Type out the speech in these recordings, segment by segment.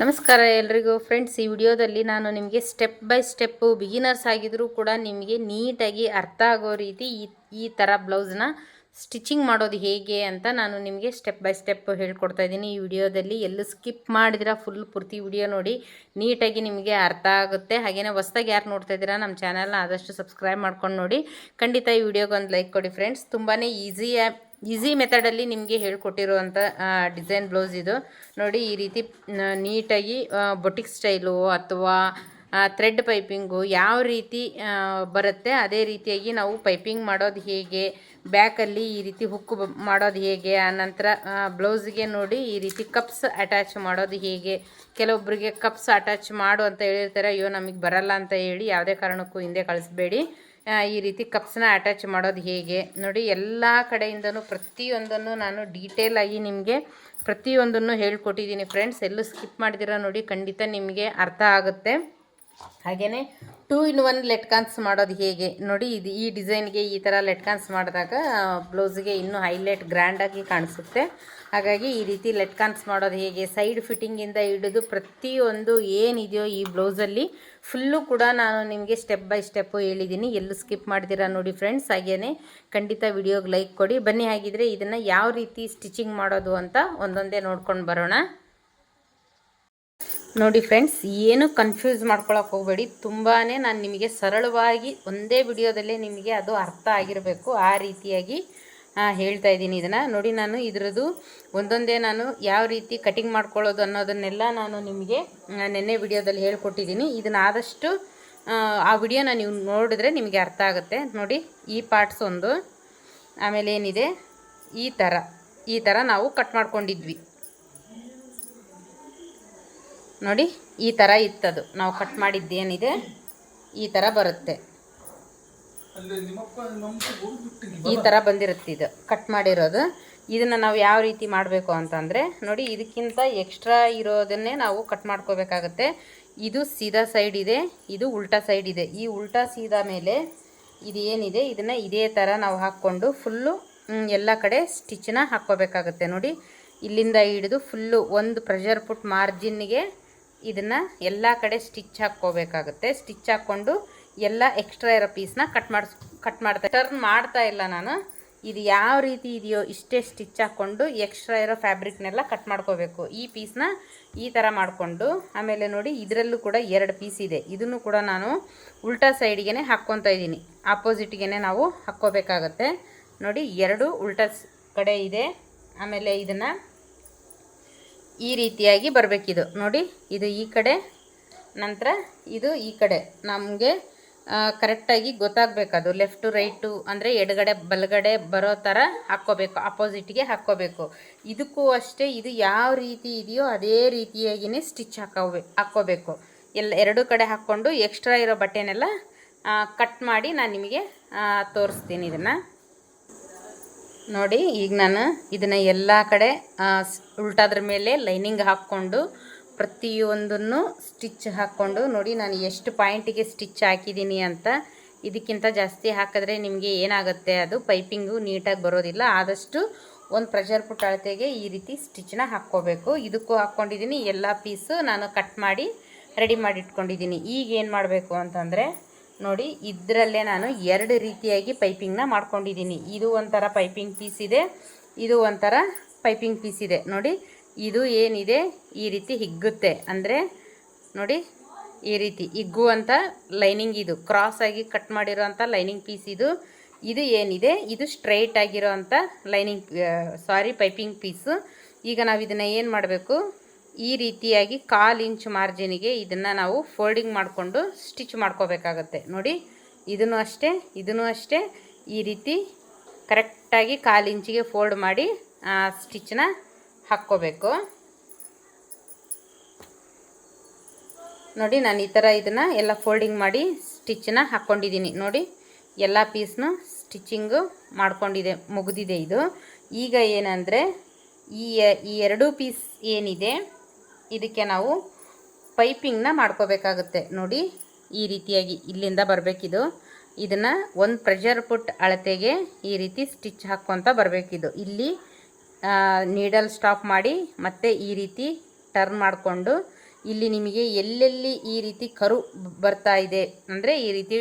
ನಮಸ್ಕಾರ ಎಲ್ರಿಗೂ ಫ್ರೆಂಡ್ಸ್, ಈ ವಿಡಿಯೋದಲ್ಲಿ ನಾನು ನಿಮಗೆ ಸ್ಟೆಪ್ ಬೈ ಸ್ಟೆಪ್ಪು ಬಿಗಿನರ್ಸ್ ಆಗಿದ್ದರೂ ಕೂಡ ನಿಮಗೆ ನೀಟಾಗಿ ಅರ್ಥ ಆಗೋ ರೀತಿ ಈ ಈ ಥರ ಬ್ಲೌಸ್ನ ಸ್ಟಿಚಿಂಗ್ ಮಾಡೋದು ಹೇಗೆ ಅಂತ ನಾನು ನಿಮಗೆ ಸ್ಟೆಪ್ ಬೈ ಸ್ಟೆಪ್ ಹೇಳ್ಕೊಡ್ತಾ ಇದ್ದೀನಿ. ಈ ವಿಡಿಯೋದಲ್ಲಿ ಎಲ್ಲೂ ಸ್ಕಿಪ್ ಮಾಡಿದಿರ ಫುಲ್ ಪೂರ್ತಿ ವಿಡಿಯೋ ನೋಡಿ, ನೀಟಾಗಿ ನಿಮಗೆ ಅರ್ಥ ಆಗುತ್ತೆ. ಹಾಗೆಯೇ ಹೊಸ್ದಾಗಿ ಯಾರು ನೋಡ್ತಾ ಇದ್ದೀರಾ ನಮ್ಮ ಚಾನಲ್ನ ಆದಷ್ಟು ಸಬ್ಸ್ಕ್ರೈಬ್ ಮಾಡ್ಕೊಂಡು ನೋಡಿ. ಖಂಡಿತ ಈ ವಿಡಿಯೋಗೆ ಒಂದು ಲೈಕ್ ಕೊಡಿ ಫ್ರೆಂಡ್ಸ್ ತುಂಬಾ ಈಸಿ ಈಸಿ ಮೆಥಡಲ್ಲಿ ನಿಮಗೆ ಹೇಳ್ಕೊಟ್ಟಿರುವಂಥ ಡಿಸೈನ್ ಬ್ಲೌಸ್ ಇದು. ನೋಡಿ, ಈ ರೀತಿ ನೀಟಾಗಿ ಬೊಟಿಕ್ ಸ್ಟೈಲು ಅಥವಾ ಥ್ರೆಡ್ ಪೈಪಿಂಗು ಯಾವ ರೀತಿ ಬರುತ್ತೆ, ಅದೇ ರೀತಿಯಾಗಿ ನಾವು ಪೈಪಿಂಗ್ ಮಾಡೋದು ಹೇಗೆ, ಬ್ಯಾಕಲ್ಲಿ ಈ ರೀತಿ ಹುಕ್ ಮಾಡೋದು ಹೇಗೆ ಆನಂತರ ಬ್ಲೌಸ್ಗೆ ನೋಡಿ ಈ ರೀತಿ ಕಪ್ಸ್ ಅಟ್ಯಾಚ್ ಮಾಡೋದು ಹೇಗೆ ಕೆಲವೊಬ್ಬರಿಗೆ ಕಪ್ಸ್ ಅಟ್ಯಾಚ್ ಮಾಡು ಅಂತ ಹೇಳಿರ್ತಾರೆ, ಅಯ್ಯೋ ನಮಗೆ ಬರಲ್ಲ ಅಂತ ಹೇಳಿ ಯಾವುದೇ ಕಾರಣಕ್ಕೂ ಹಿಂದೆ ಕಳಿಸ್ಬೇಡಿ. ಈ ರೀತಿ ಕಪ್ಸ್ನ ಅಟ್ಯಾಚ್ ಮಾಡೋದು ಹೇಗೆ? ನೋಡಿ, ಎಲ್ಲ ಕಡೆಯಿಂದನೂ ಪ್ರತಿಯೊಂದನ್ನು ನಾನು ಡೀಟೇಲ್ ಆಗಿ ನಿಮಗೆ ಪ್ರತಿಯೊಂದನ್ನು ಹೇಳ್ಕೊಟ್ಟಿದ್ದೀನಿ ಫ್ರೆಂಡ್ಸ್ ಎಲ್ಲೂ ಸ್ಕಿಪ್ ಮಾಡಿದಿರ ನೋಡಿ, ಖಂಡಿತ ನಿಮಗೆ ಅರ್ಥ ಆಗುತ್ತೆ. ಹಾಗೆಯೇ ಟೂ ಇನ್ ಒನ್ ಲೆಟ್ಕಾನ್ಸ್ ಮಾಡೋದು ಹೇಗೆ? ನೋಡಿ, ಇದು ಈ ಡಿಸೈನ್ಗೆ ಈ ಥರ ಲೆಟ್ಕಾನ್ಸ್ ಮಾಡಿದಾಗ ಬ್ಲೌಸ್ಗೆ ಇನ್ನೂ ಹೈಲೈಟ್ ಗ್ರ್ಯಾಂಡಾಗಿ ಕಾಣಿಸುತ್ತೆ. ಹಾಗಾಗಿ ಈ ರೀತಿ ಲೆಟ್ಕಾನ್ಸ್ ಮಾಡೋದು ಹೇಗೆ, ಸೈಡ್ ಫಿಟ್ಟಿಂಗಿಂದ ಹಿಡಿದು ಪ್ರತಿಯೊಂದು ಏನಿದೆಯೋ ಈ ಬ್ಲೌಸಲ್ಲಿ ಫುಲ್ಲು ಕೂಡ ನಾನು ನಿಮಗೆ ಸ್ಟೆಪ್ ಬೈ ಸ್ಟೆಪ್ಪು ಹೇಳಿದ್ದೀನಿ. ಎಲ್ಲೂ ಸ್ಕಿಪ್ ಮಾಡ್ತೀರಾ ನೋಡಿ ಫ್ರೆಂಡ್ಸ್. ಹಾಗೆಯೇ ಖಂಡಿತ ವಿಡಿಯೋಗೆ ಲೈಕ್ ಕೊಡಿ. ಬನ್ನಿ ಹಾಗಿದ್ರೆ ಇದನ್ನು ಯಾವ ರೀತಿ ಸ್ಟಿಚಿಂಗ್ ಮಾಡೋದು ಅಂತ ಒಂದೊಂದೇ ನೋಡ್ಕೊಂಡು ಬರೋಣ. ನೋಡಿ ಫ್ರೆಂಡ್ಸ್, ಏನು ಕನ್ಫ್ಯೂಸ್ ಮಾಡ್ಕೊಳಕ್ಕೆ ಹೋಗಬೇಡಿ. ತುಂಬಾ ನಾನು ನಿಮಗೆ ಸರಳವಾಗಿ ಒಂದೇ ವಿಡಿಯೋದಲ್ಲೇ ನಿಮಗೆ ಅದು ಅರ್ಥ ಆಗಿರಬೇಕು. ಆ ರೀತಿಯಾಗಿ ಹೇಳ್ತಾ ಇದ್ದೀನಿ. ಇದನ್ನು ನೋಡಿ ನಾನು ಇದರದ್ದು ಒಂದೊಂದೇ ನಾನು ಯಾವ ರೀತಿ ಕಟಿಂಗ್ ಮಾಡ್ಕೊಳ್ಳೋದು ಅನ್ನೋದನ್ನೆಲ್ಲ ನಾನು ನಿಮಗೆ ನಿನ್ನೆ ವಿಡಿಯೋದಲ್ಲಿ ಹೇಳ್ಕೊಟ್ಟಿದ್ದೀನಿ. ಇದನ್ನು ಆದಷ್ಟು, ಆ ವಿಡಿಯೋನ ನೀವು ನೋಡಿದ್ರೆ ನಿಮಗೆ ಅರ್ಥ ಆಗುತ್ತೆ. ನೋಡಿ, ಈ ಪಾರ್ಟ್ಸ್ ಒಂದು, ಆಮೇಲೆ ಏನಿದೆ? ಈ ಥರ ಈ ಥರ ನಾವು ಕಟ್ ಮಾಡ್ಕೊಂಡಿದ್ವಿ. ನೋಡಿ, ಈ ಥರ ಇತ್ತದು. ನಾವು ಕಟ್ ಮಾಡಿದ್ದೇನಿದೆ? ಈ ಥರ ಬರುತ್ತೆ. ಈ ಥರ ಬಂದಿರುತ್ತೆ ಇದು. ಕಟ್ ಮಾಡಿರೋದು. ಇದನ್ನು ನಾವು ಯಾವ ರೀತಿ ಮಾಡಬೇಕು ಅಂತಂದರೆ, ನೋಡಿ ಇದಕ್ಕಿಂತ ಎಕ್ಸ್ಟ್ರಾ ಇರೋದನ್ನೇ ನಾವು ಕಟ್ ಮಾಡ್ಕೋಬೇಕಾಗತ್ತೆ. ಇದು ಸೀದಾ ಸೈಡ್ ಇದೆ, ಇದು ಉಲ್ಟಾ ಸೈಡ್ ಇದೆ. ಈ ಉಲ್ಟಾ ಸೀದಾ ಮೇಲೆ ಇದು ಏನಿದೆ, ಇದನ್ನು ಇದೇ ಥರ ನಾವು ಹಾಕ್ಕೊಂಡು ಫುಲ್ಲು ಎಲ್ಲ ಕಡೆ ಸ್ಟಿಚ್ನ ಹಾಕ್ಕೋಬೇಕಾಗತ್ತೆ. ನೋಡಿ, ಇಲ್ಲಿಂದ ಹಿಡಿದು ಫುಲ್ಲು ಒಂದು ಪ್ರೆಷರ್ ಪುಟ್ ಮಾರ್ಜಿನ್ಗೆ ಇದನ್ನು ಎಲ್ಲ ಕಡೆ ಸ್ಟಿಚ್ ಹಾಕ್ಕೋಬೇಕಾಗತ್ತೆ. ಸ್ಟಿಚ್ ಹಾಕ್ಕೊಂಡು ಎಲ್ಲ ಎಕ್ಸ್ಟ್ರಾ ಇರೋ ಪೀಸ್ನ ಕಟ್ ಮಾಡಿಸ್ ಕಟ್ ಮಾಡ್ತಾ ಟರ್ನ್ ಮಾಡ್ತಾ ಇಲ್ಲ ನಾನು. ಇದು ಯಾವ ರೀತಿ ಇದೆಯೋ ಇಷ್ಟೇ ಸ್ಟಿಚ್ ಹಾಕ್ಕೊಂಡು ಎಕ್ಸ್ಟ್ರಾ ಇರೋ ಫ್ಯಾಬ್ರಿಕ್ನೆಲ್ಲ ಕಟ್ ಮಾಡ್ಕೋಬೇಕು. ಈ ಪೀಸ್ನ ಈ ಥರ ಮಾಡಿಕೊಂಡು, ಆಮೇಲೆ ನೋಡಿ ಇದರಲ್ಲೂ ಕೂಡ ಎರಡು ಪೀಸ್ ಇದೆ. ಇದನ್ನು ಕೂಡ ನಾನು ಉಲ್ಟಾ ಸೈಡ್ಗೆ ಹಾಕ್ಕೊತಾ ಇದ್ದೀನಿ. ಆಪೋಸಿಟ್ಗೆ ನಾವು ಹಾಕ್ಕೋಬೇಕಾಗತ್ತೆ. ನೋಡಿ ಎರಡು ಉಲ್ಟಾ ಕಡೆ ಇದೆ. ಆಮೇಲೆ ಇದನ್ನು ಈ ರೀತಿಯಾಗಿ ಬರಬೇಕಿದು. ನೋಡಿ, ಇದು ಈ ಕಡೆ, ನಂತರ ಇದು ಈ ಕಡೆ. ನಮಗೆ ಕರೆಕ್ಟಾಗಿ ಗೊತ್ತಾಗಬೇಕದು ಲೆಫ್ಟು ರೈಟು ಅಂದರೆ ಎಡಗಡೆ, ಬಲಗಡೆ ಬರೋ ಥರ ಹಾಕ್ಕೋಬೇಕು. ಅಪೋಸಿಟ್ಗೆ ಹಾಕ್ಕೋಬೇಕು. ಇದಕ್ಕೂ ಅಷ್ಟೇ ಇದು ಯಾವ ರೀತಿ ಇದೆಯೋ ಅದೇ ರೀತಿಯಾಗಿಯೇ ಸ್ಟಿಚ್ ಹಾಕೋಬೇ ಹಾಕ್ಕೋಬೇಕು. ಎಲ್ಲ ಎರಡು ಕಡೆ ಹಾಕ್ಕೊಂಡು ಎಕ್ಸ್ಟ್ರಾ ಇರೋ ಬಟ್ಟೆನೆಲ್ಲ ಕಟ್ ಮಾಡಿ ನಾನು ನಿಮಗೆ ತೋರಿಸ್ತೀನಿ ಇದನ್ನು. ನೋಡಿ, ಈಗ ನಾನು ಇದನ್ನು ಎಲ್ಲ ಕಡೆ ಉಲ್ಟಾದ್ರ ಮೇಲೆ ಲೈನಿಂಗ್ ಹಾಕ್ಕೊಂಡು ಪ್ರತಿಯೊಂದನ್ನು ಸ್ಟಿಚ್ ಹಾಕ್ಕೊಂಡು ನೋಡಿ, ನಾನು ಎಷ್ಟು ಪಾಯಿಂಟಿಗೆ ಸ್ಟಿಚ್ ಹಾಕಿದ್ದೀನಿ ಅಂತ ಇದಕ್ಕಿಂತ ಜಾಸ್ತಿ ಹಾಕಿದ್ರೆ ನಿಮಗೆ ಏನಾಗುತ್ತೆ? ಅದು ಪೈಪಿಂಗು ನೀಟಾಗಿ ಬರೋದಿಲ್ಲ. ಆದಷ್ಟು ಒಂದು ಪ್ರೆಷರ್ ಪುಟ್ ಅಳತೆಗೆ ಈ ರೀತಿ ಸ್ಟಿಚ್ನ ಹಾಕ್ಕೋಬೇಕು. ಇದಕ್ಕೂ ಹಾಕ್ಕೊಂಡಿದ್ದೀನಿ ಎಲ್ಲ ಪೀಸು ನಾನು ಕಟ್ ಮಾಡಿ ರೆಡಿ ಮಾಡಿ ಇಟ್ಕೊಂಡಿದ್ದೀನಿ ಈಗ ಏನು ಮಾಡಬೇಕು ಅಂತಂದರೆ, ನೋಡಿ, ಇದರಲ್ಲೇ ನಾನು ಎರಡು ರೀತಿಯಾಗಿ ಪೈಪಿಂಗ್ನ ಮಾಡ್ಕೊಂಡಿದ್ದೀನಿ ಇದು ಒಂಥರ ಪೈಪಿಂಗ್ ಪೀಸ್ ಇದೆ. ಇದು ಒಂಥರ ಪೈಪಿಂಗ್ ಪೀಸ್ ಇದೆ. ನೋಡಿ ಇದು ಏನಿದೆ? ಈ ರೀತಿ ಹಿಗ್ಗುತ್ತೆ. ಅಂದರೆ ನೋಡಿ, ಈ ರೀತಿ ಹಿಗ್ಗುವಂಥ ಲೈನಿಂಗ್ ಇದು. ಕ್ರಾಸ್ ಆಗಿ ಕಟ್ ಮಾಡಿರೋವಂಥ ಲೈನಿಂಗ್ ಪೀಸ್ ಇದು. ಇದು ಏನಿದೆ? ಇದು ಸ್ಟ್ರೈಟ್ ಆಗಿರೋ ಅಂಥ ಲೈನಿಂಗ್ ಸಾರಿ ಪೈಪಿಂಗ್ ಪೀಸು. ಈಗ ನಾವು ಇದನ್ನು ಏನು ಮಾಡಬೇಕು? ಈ ರೀತಿಯಾಗಿ ಕಾಲು ಇಂಚ್ ಮಾರ್ಜಿನಿಗೆ ಇದನ್ನು ನಾವು ಫೋಲ್ಡಿಂಗ್ ಮಾಡಿಕೊಂಡು ಸ್ಟಿಚ್ ಮಾಡ್ಕೋಬೇಕಾಗತ್ತೆ. ನೋಡಿ, ಇದನ್ನು ಅಷ್ಟೇ ಇದನ್ನು ಅಷ್ಟೇ. ಈ ರೀತಿ ಕರೆಕ್ಟಾಗಿ ಕಾಲು ಇಂಚಿಗೆ ಫೋಲ್ಡ್ ಮಾಡಿ ಸ್ಟಿಚ್ನ ಹಾಕ್ಕೋಬೇಕು. ನೋಡಿ, ನಾನು ಈ ಥರ ಇದನ್ನು ಎಲ್ಲ ಫೋಲ್ಡಿಂಗ್ ಮಾಡಿ ಸ್ಟಿಚ್ಚನ್ನ ಹಾಕ್ಕೊಂಡಿದ್ದೀನಿ. ನೋಡಿ, ಎಲ್ಲ ಪೀಸ್ನು ಸ್ಟಿಚ್ಚಿಂಗು ಮಾಡ್ಕೊಂಡಿದೆ, ಮುಗಿದಿದೆ ಇದು. ಈಗ ಏನಂದರೆ, ಈ ಈ ಎರಡೂ ಪೀಸ್ ಏನಿದೆ, ಇದಕ್ಕೆ ನಾವು ಪೈಪಿಂಗ್ನ ಮಾಡ್ಕೋಬೇಕಾಗುತ್ತೆ. ನೋಡಿ, ಈ ರೀತಿಯಾಗಿ ಇಲ್ಲಿಂದ ಬರಬೇಕಿದು. ಇದನ್ನು ಒಂದು ಪ್ರೆಷರ್ ಪುಟ್ ಅಳತೆಗೆ ಈ ರೀತಿ ಸ್ಟಿಚ್ ಹಾಕ್ಕೊತ ಬರಬೇಕಿದು. ಇಲ್ಲಿ ನೀಡಲ್ ಸ್ಟಾಪ್ ಮಾಡಿ ಮತ್ತೆ ಈ ರೀತಿ ಟರ್ನ್ ಮಾಡಿಕೊಂಡು ಇಲ್ಲಿ ನಿಮಗೆ ಎಲ್ಲೆಲ್ಲಿ ಈ ರೀತಿ ಕರು ಬರ್ತಾ ಇದೆ ಅಂದರೆ ಈ ರೀತಿ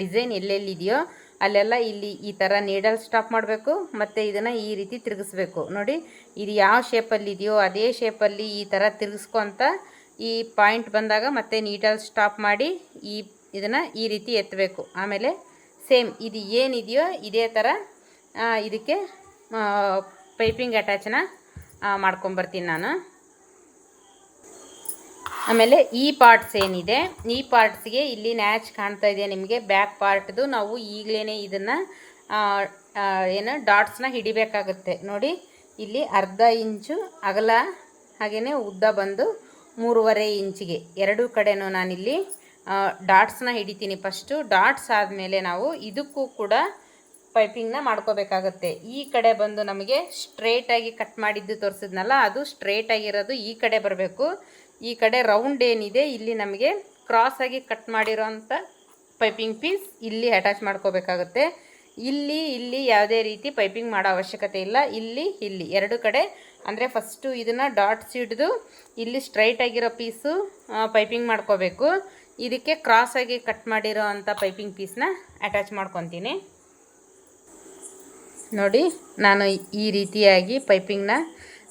ಡಿಸೈನ್ ಎಲ್ಲೆಲ್ಲಿದೆಯೋ ಅಲ್ಲೆಲ್ಲ ಇಲ್ಲಿ ಈ ಥರ ನೀಡಲ್ ಸ್ಟಾಪ್ ಮಾಡಬೇಕು ಮತ್ತು ಇದನ್ನು ಈ ರೀತಿ ತಿರುಗಿಸ್ಬೇಕು. ನೋಡಿ, ಇದು ಯಾವ ಶೇಪಲ್ಲಿ ಇದೆಯೋ ಅದೇ ಶೇಪಲ್ಲಿ ಈ ಥರ ತಿರುಗಿಸ್ಕೊಂತ ಈ ಪಾಯಿಂಟ್ ಬಂದಾಗ ಮತ್ತೆ ನೀಡಲ್ ಸ್ಟಾಪ್ ಮಾಡಿ ಈ, ಇದನ್ನು ಈ ರೀತಿ ಎತ್ತಬೇಕು. ಆಮೇಲೆ ಸೇಮ್ ಇದು ಏನಿದೆಯೋ ಇದೇ ಥರ ಇದಕ್ಕೆ ಪೈಪಿಂಗ್ ಅಟ್ಯಾಚನ್ನ ಮಾಡ್ಕೊಂಬರ್ತೀನಿ ನಾನು. ಆಮೇಲೆ ಈ ಪಾರ್ಟ್ಸ್ ಏನಿದೆ, ಈ ಪಾರ್ಟ್ಸ್ಗೆ ಇಲ್ಲಿ ನ್ಯಾಚ್ ಕಾಣ್ತಾ ಇದೆ ನಿಮಗೆ. ಬ್ಯಾಕ್ ಪಾರ್ಟ್ದು ನಾವು ಈಗಲೇ ಇದನ್ನು ಏನು ಡಾಟ್ಸ್ನ ಹಿಡಿಬೇಕಾಗುತ್ತೆ. ನೋಡಿ, ಇಲ್ಲಿ ಅರ್ಧ ಇಂಚು ಅಗಲ ಹಾಗೆಯೇ ಉದ್ದ ಬಂದು ಮೂರುವರೆ ಇಂಚಿಗೆ. ಎರಡೂ ಕಡೆನೂ ನಾನಿಲ್ಲಿ ಡಾಟ್ಸ್ನ ಹಿಡಿತೀನಿ ಫಸ್ಟು. ಡಾಟ್ಸ್ ಆದಮೇಲೆ ನಾವು ಇದಕ್ಕೂ ಕೂಡ ಪೈಪಿಂಗ್ನ ಮಾಡ್ಕೋಬೇಕಾಗತ್ತೆ. ಈ ಕಡೆ ಬಂದು ನಮಗೆ ಸ್ಟ್ರೇಟಾಗಿ ಕಟ್ ಮಾಡಿದ್ದು ತೋರಿಸಿದ್ನಲ್ಲ, ಅದು ಸ್ಟ್ರೇಟ್ ಆಗಿರೋದು ಈ ಕಡೆ ಬರಬೇಕು. ಈ ಕಡೆ ರೌಂಡ್ ಏನಿದೆ, ಇಲ್ಲಿ ನಮಗೆ ಕ್ರಾಸಾಗಿ ಕಟ್ ಮಾಡಿರೋಂಥ ಪೈಪಿಂಗ್ ಪೀಸ್ ಇಲ್ಲಿ ಅಟ್ಯಾಚ್ ಮಾಡ್ಕೋಬೇಕಾಗುತ್ತೆ. ಇಲ್ಲಿ ಇಲ್ಲಿ ಯಾವುದೇ ರೀತಿ ಪೈಪಿಂಗ್ ಮಾಡೋ ಅವಶ್ಯಕತೆ ಇಲ್ಲ. ಇಲ್ಲಿ ಇಲ್ಲಿ ಎರಡು ಕಡೆ, ಅಂದರೆ ಫಸ್ಟು ಇದನ್ನು ಡಾಟ್ಸ್ ಹಿಡಿದು ಇಲ್ಲಿ ಸ್ಟ್ರೈಟ್ ಆಗಿರೋ ಪೀಸು ಪೈಪಿಂಗ್ ಮಾಡ್ಕೋಬೇಕು. ಇದಕ್ಕೆ ಕ್ರಾಸಾಗಿ ಕಟ್ ಮಾಡಿರೋ ಅಂಥ ಪೈಪಿಂಗ್ ಪೀಸ್ನ ಅಟ್ಯಾಚ್ ಮಾಡ್ಕೊತೀನಿ. ನೋಡಿ, ನಾನು ಈ ರೀತಿಯಾಗಿ ಪೈಪಿಂಗ್ನ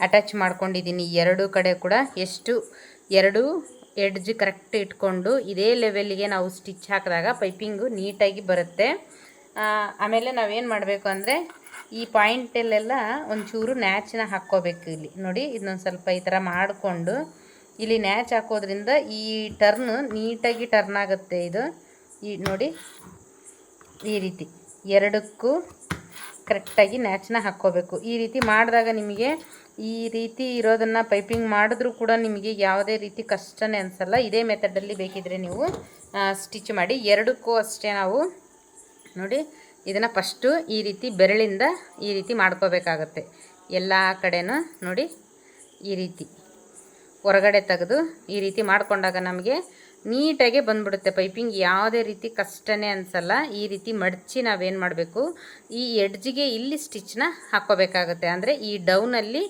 ಅಟ್ಯಾಚ್ ಮಾಡ್ಕೊಂಡಿದ್ದೀನಿ. ಎರಡು ಕಡೆ ಕೂಡ ಎಷ್ಟು, ಎರಡು ಎಡ್ಜ್ ಕರೆಕ್ಟ್ ಇಟ್ಕೊಂಡು ಇದೇ ಲೆವೆಲ್ಗೆ ನಾವು ಸ್ಟಿಚ್ ಹಾಕಿದಾಗ ಪೈಪಿಂಗು ನೀಟಾಗಿ ಬರುತ್ತೆ. ಆಮೇಲೆ ನಾವೇನು ಮಾಡಬೇಕು ಅಂದರೆ, ಈ ಪಾಯಿಂಟಲ್ಲೆಲ್ಲ ಒಂಚೂರು ನ್ಯಾಚನ್ನ ಹಾಕ್ಕೋಬೇಕು ಇಲ್ಲಿ. ನೋಡಿ ಇದನ್ನೊಂದು ಸ್ವಲ್ಪ ಈ ಥರ ಮಾಡಿಕೊಂಡು ಇಲ್ಲಿ ನ್ಯಾಚ್ ಹಾಕೋದ್ರಿಂದ ಈ ಟರ್ನ್ ನೀಟಾಗಿ ಟರ್ನ್ ಆಗುತ್ತೆ ಇದು. ಈ, ನೋಡಿ, ಈ ರೀತಿ. ಎರಡಕ್ಕೂ ಕರೆಕ್ಟಾಗಿ ನ್ಯಾಚನ್ನ ಹಾಕ್ಕೋಬೇಕು. ಈ ರೀತಿ ಮಾಡಿದಾಗ ನಿಮಗೆ ಈ ರೀತಿ ಇರೋದನ್ನು ಪೈಪಿಂಗ್ ಮಾಡಿದ್ರೂ ಕೂಡ ನಿಮಗೆ ಯಾವುದೇ ರೀತಿ ಕಷ್ಟನೇ ಅನಿಸಲ್ಲ. ಇದೇ ಮೆಥಡಲ್ಲಿ ಬೇಕಿದ್ರೆ ನೀವು ಸ್ಟಿಚ್ ಮಾಡಿ. ಎರಡಕ್ಕೂ ಅಷ್ಟೇ ನಾವು ನೋಡಿ, ಇದನ್ನು ಫಸ್ಟು ಈ ರೀತಿ ಬೆರಳಿಂದ ಈ ರೀತಿ ಮಾಡ್ಕೋಬೇಕಾಗತ್ತೆ. ಎಲ್ಲ ಕಡೆನೂ ನೋಡಿ, ಈ ರೀತಿ. ಹೊರಗಡೆ ತೆಗೆದು ಈ ರೀತಿ ಮಾಡಿಕೊಂಡಾಗ ನಮಗೆ ನೀಟಾಗೆ ಬಂದ್ಬಿಡುತ್ತೆ ಪೈಪಿಂಗ್. ಯಾವುದೇ ರೀತಿ ಕಷ್ಟನೇ ಅನಿಸಲ್ಲ. ಈ ರೀತಿ ಮಡಚಿ ನಾವೇನು ಮಾಡಬೇಕು? ಈ ಎಡ್ಜಿಗೆ ಇಲ್ಲಿ ಸ್ಟಿಚ್ನ ಹಾಕ್ಕೋಬೇಕಾಗುತ್ತೆ. ಅಂದರೆ ಈ ಡೌನಲ್ಲಿ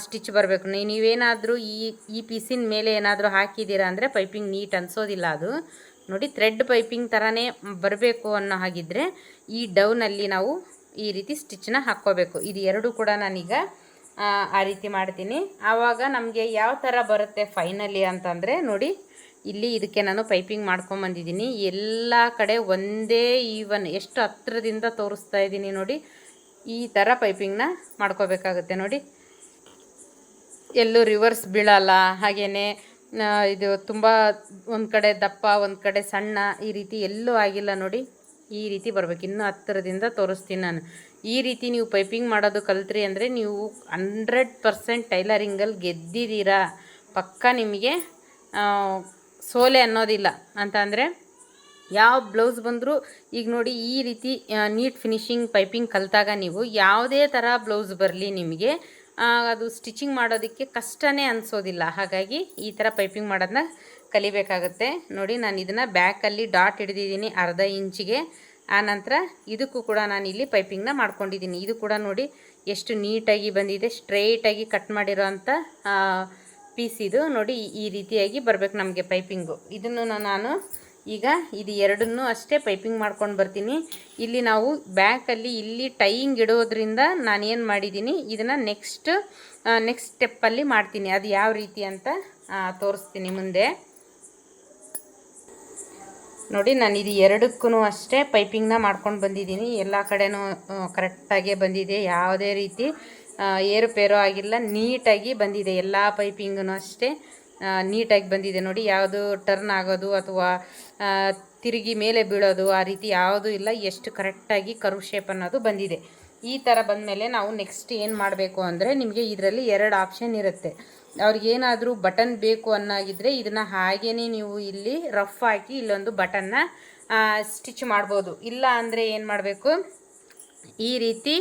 ಸ್ಟಿಚ್ ಬರಬೇಕು. ನೀವೇನಾದರೂ ಈ ಈ ಪೀಸಿನ ಮೇಲೆ ಏನಾದರೂ ಹಾಕಿದ್ದೀರಾ ಅಂದರೆ ಪೈಪಿಂಗ್ ನೀಟ್ ಅನಿಸೋದಿಲ್ಲ ಅದು. ನೋಡಿ ಥ್ರೆಡ್ ಪೈಪಿಂಗ್ ಥರನೇ ಬರಬೇಕು ಅನ್ನೋ ಹಾಗಿದ್ದರೆ ಈ ಡೌನಲ್ಲಿ ನಾವು ಈ ರೀತಿ ಸ್ಟಿಚ್ನ ಹಾಕ್ಕೋಬೇಕು. ಇದು ಎರಡು ಕೂಡ ನಾನೀಗ ಆ, ಆ ರೀತಿ ಮಾಡ್ತೀನಿ. ಆವಾಗ ನಮಗೆ ಯಾವ ಥರ ಬರುತ್ತೆ ಫೈನಲಿ ಅಂತಂದರೆ ನೋಡಿ ಇಲ್ಲಿ ಇದಕ್ಕೆ ನಾನು ಪೈಪಿಂಗ್ ಮಾಡ್ಕೊಂಬಂದಿದ್ದೀನಿ ಎಲ್ಲ ಕಡೆ ಒಂದೇ ಈವನ್ ಎಷ್ಟು ಹತ್ರದಿಂದ ತೋರಿಸ್ತಾ ಇದ್ದೀನಿ ನೋಡಿ. ಈ ಥರ ಪೈಪಿಂಗ್ನ ಮಾಡ್ಕೋಬೇಕಾಗುತ್ತೆ ನೋಡಿ. ಎಲ್ಲೂ ರಿವರ್ಸ್ ಬೀಳಲ್ಲ. ಹಾಗೆಯೇ ಇದು ತುಂಬ ಒಂದು ಕಡೆ ದಪ್ಪ, ಒಂದು ಕಡೆ ಸಣ್ಣ ಈ ರೀತಿ ಎಲ್ಲೂ ಆಗಿಲ್ಲ ನೋಡಿ. ಈ ರೀತಿ ಬರಬೇಕು. ಇನ್ನೂ ಹತ್ತಿರದಿಂದ ತೋರಿಸ್ತೀನಿ ನಾನು. ಈ ರೀತಿ ನೀವು ಪೈಪಿಂಗ್ ಮಾಡೋದು ಕಲ್ತ್ರಿ ಅಂದರೆ ನೀವು ಹಂಡ್ರೆಡ್ ಪರ್ಸೆಂಟ್ ಟೈಲರಿಂಗಲ್ಲಿ ಗೆದ್ದಿದ್ದೀರಾ. ಪಕ್ಕ ನಿಮಗೆ ಸೋಲೆ ಅನ್ನೋದಿಲ್ಲ. ಅಂತ ಅಂದರೆ ಯಾವ ಬ್ಲೌಸ್ ಬಂದರೂ ಈಗ ನೋಡಿ ಈ ರೀತಿ ನೀಟ್ ಫಿನಿಶಿಂಗ್ ಪೈಪಿಂಗ್ ಕಲಿತಾಗ ನೀವು ಯಾವುದೇ ಥರ ಬ್ಲೌಸ್ ಬರಲಿ ನಿಮಗೆ ಅದು ಸ್ಟಿಚಿಂಗ್ ಮಾಡೋದಕ್ಕೆ ಕಷ್ಟನೇ ಅನಿಸೋದಿಲ್ಲ. ಹಾಗಾಗಿ ಈ ಥರ ಪೈಪಿಂಗ್ ಮಾಡೋದನ್ನ ಕಲಿಬೇಕಾಗುತ್ತೆ. ನೋಡಿ ನಾನು ಇದನ್ನು ಬ್ಯಾಕಲ್ಲಿ ಡಾಟ್ ಹಿಡಿದಿದ್ದೀನಿ ಅರ್ಧ ಇಂಚಿಗೆ. ಆನಂತರ ಇದಕ್ಕೂ ಕೂಡ ನಾನು ಇಲ್ಲಿ ಪೈಪಿಂಗ್ನ ಮಾಡ್ಕೊಂಡಿದ್ದೀನಿ. ಇದು ಕೂಡ ನೋಡಿ ಎಷ್ಟು ನೀಟಾಗಿ ಬಂದಿದೆ ಸ್ಟ್ರೈಟಾಗಿ ಕಟ್ ಮಾಡಿರೋ ಅಂಥ ಪೀಸ್ ಇದು ನೋಡಿ ಈ- ರೀತಿಯಾಗಿ ಬರಬೇಕು ನಮಗೆ ಪೈಪಿಂಗು. ಇದನ್ನು ನಾನು ಈಗ ಇದು ಎರಡನ್ನೂ ಅಷ್ಟೇ ಪೈಪಿಂಗ್ ಮಾಡ್ಕೊಂಡು ಬರ್ತೀನಿ. ಇಲ್ಲಿ ನಾವು ಬ್ಯಾಕಲ್ಲಿ ಇಲ್ಲಿ ಟೈಯಿಂಗ್ ಇಡೋದ್ರಿಂದ ನಾನು ಏನು ಮಾಡಿದ್ದೀನಿ ಇದನ್ನು ನೆಕ್ಸ್ಟ್ ನೆಕ್ಸ್ಟ್ ಸ್ಟೆಪ್ಪಲ್ಲಿ ಮಾಡ್ತೀನಿ. ಅದು ಯಾವ ರೀತಿ ಅಂತ ತೋರಿಸ್ತೀನಿ ಮುಂದೆ. ನೋಡಿ, ನಾನು ಇದು ಎರಡಕ್ಕೂ ಅಷ್ಟೇ ಪೈಪಿಂಗ್ನ ಮಾಡ್ಕೊಂಡು ಬಂದಿದ್ದೀನಿ ಎಲ್ಲ ಕಡೆನೂ ಕರೆಕ್ಟಾಗೇ ಬಂದಿದೆ. ಯಾವುದೇ ರೀತಿ ಏರುಪೇರು ಆಗಿಲ್ಲ, ನೀಟಾಗಿ ಬಂದಿದೆ. ಎಲ್ಲ ಪೈಪಿಂಗೂ ಅಷ್ಟೇ. ನೀಟಾಗಿ ಬಂದಿದೆ ನೋಡಿ. ಯಾವುದು ಟರ್ನ್ ಆಗೋದು ಅಥವಾ ತಿರುಗಿ ಮೇಲೆ ಬೀಳೋದು ಆ ರೀತಿ ಯಾವುದೂ ಇಲ್ಲ. ಎಷ್ಟು ಕರೆಕ್ಟಾಗಿ ಕರು ಶೇಪ್ ಅನ್ನೋದು ಬಂದಿದೆ. ಈ ಥರ ಬಂದಮೇಲೆ ನಾವು ನೆಕ್ಸ್ಟ್ ಏನು ಮಾಡಬೇಕು ಅಂದರೆ ನಿಮಗೆ ಇದರಲ್ಲಿ ಎರಡು ಆಪ್ಷನ್ ಇರುತ್ತೆ. ಅವ್ರಿಗೇನಾದರೂ ಬಟನ್ ಬೇಕು ಅನ್ನಾಗಿದ್ದರೆ ಇದನ್ನು ಹಾಗೇ ನೀವು ಇಲ್ಲಿ ರಫ್ ಹಾಕಿ ಇಲ್ಲೊಂದು ಬಟನ್ನ ಸ್ಟಿಚ್ ಮಾಡ್ಬೋದು. ಇಲ್ಲ ಅಂದರೆ ಏನು ಮಾಡಬೇಕು? ಈ ರೀತಿ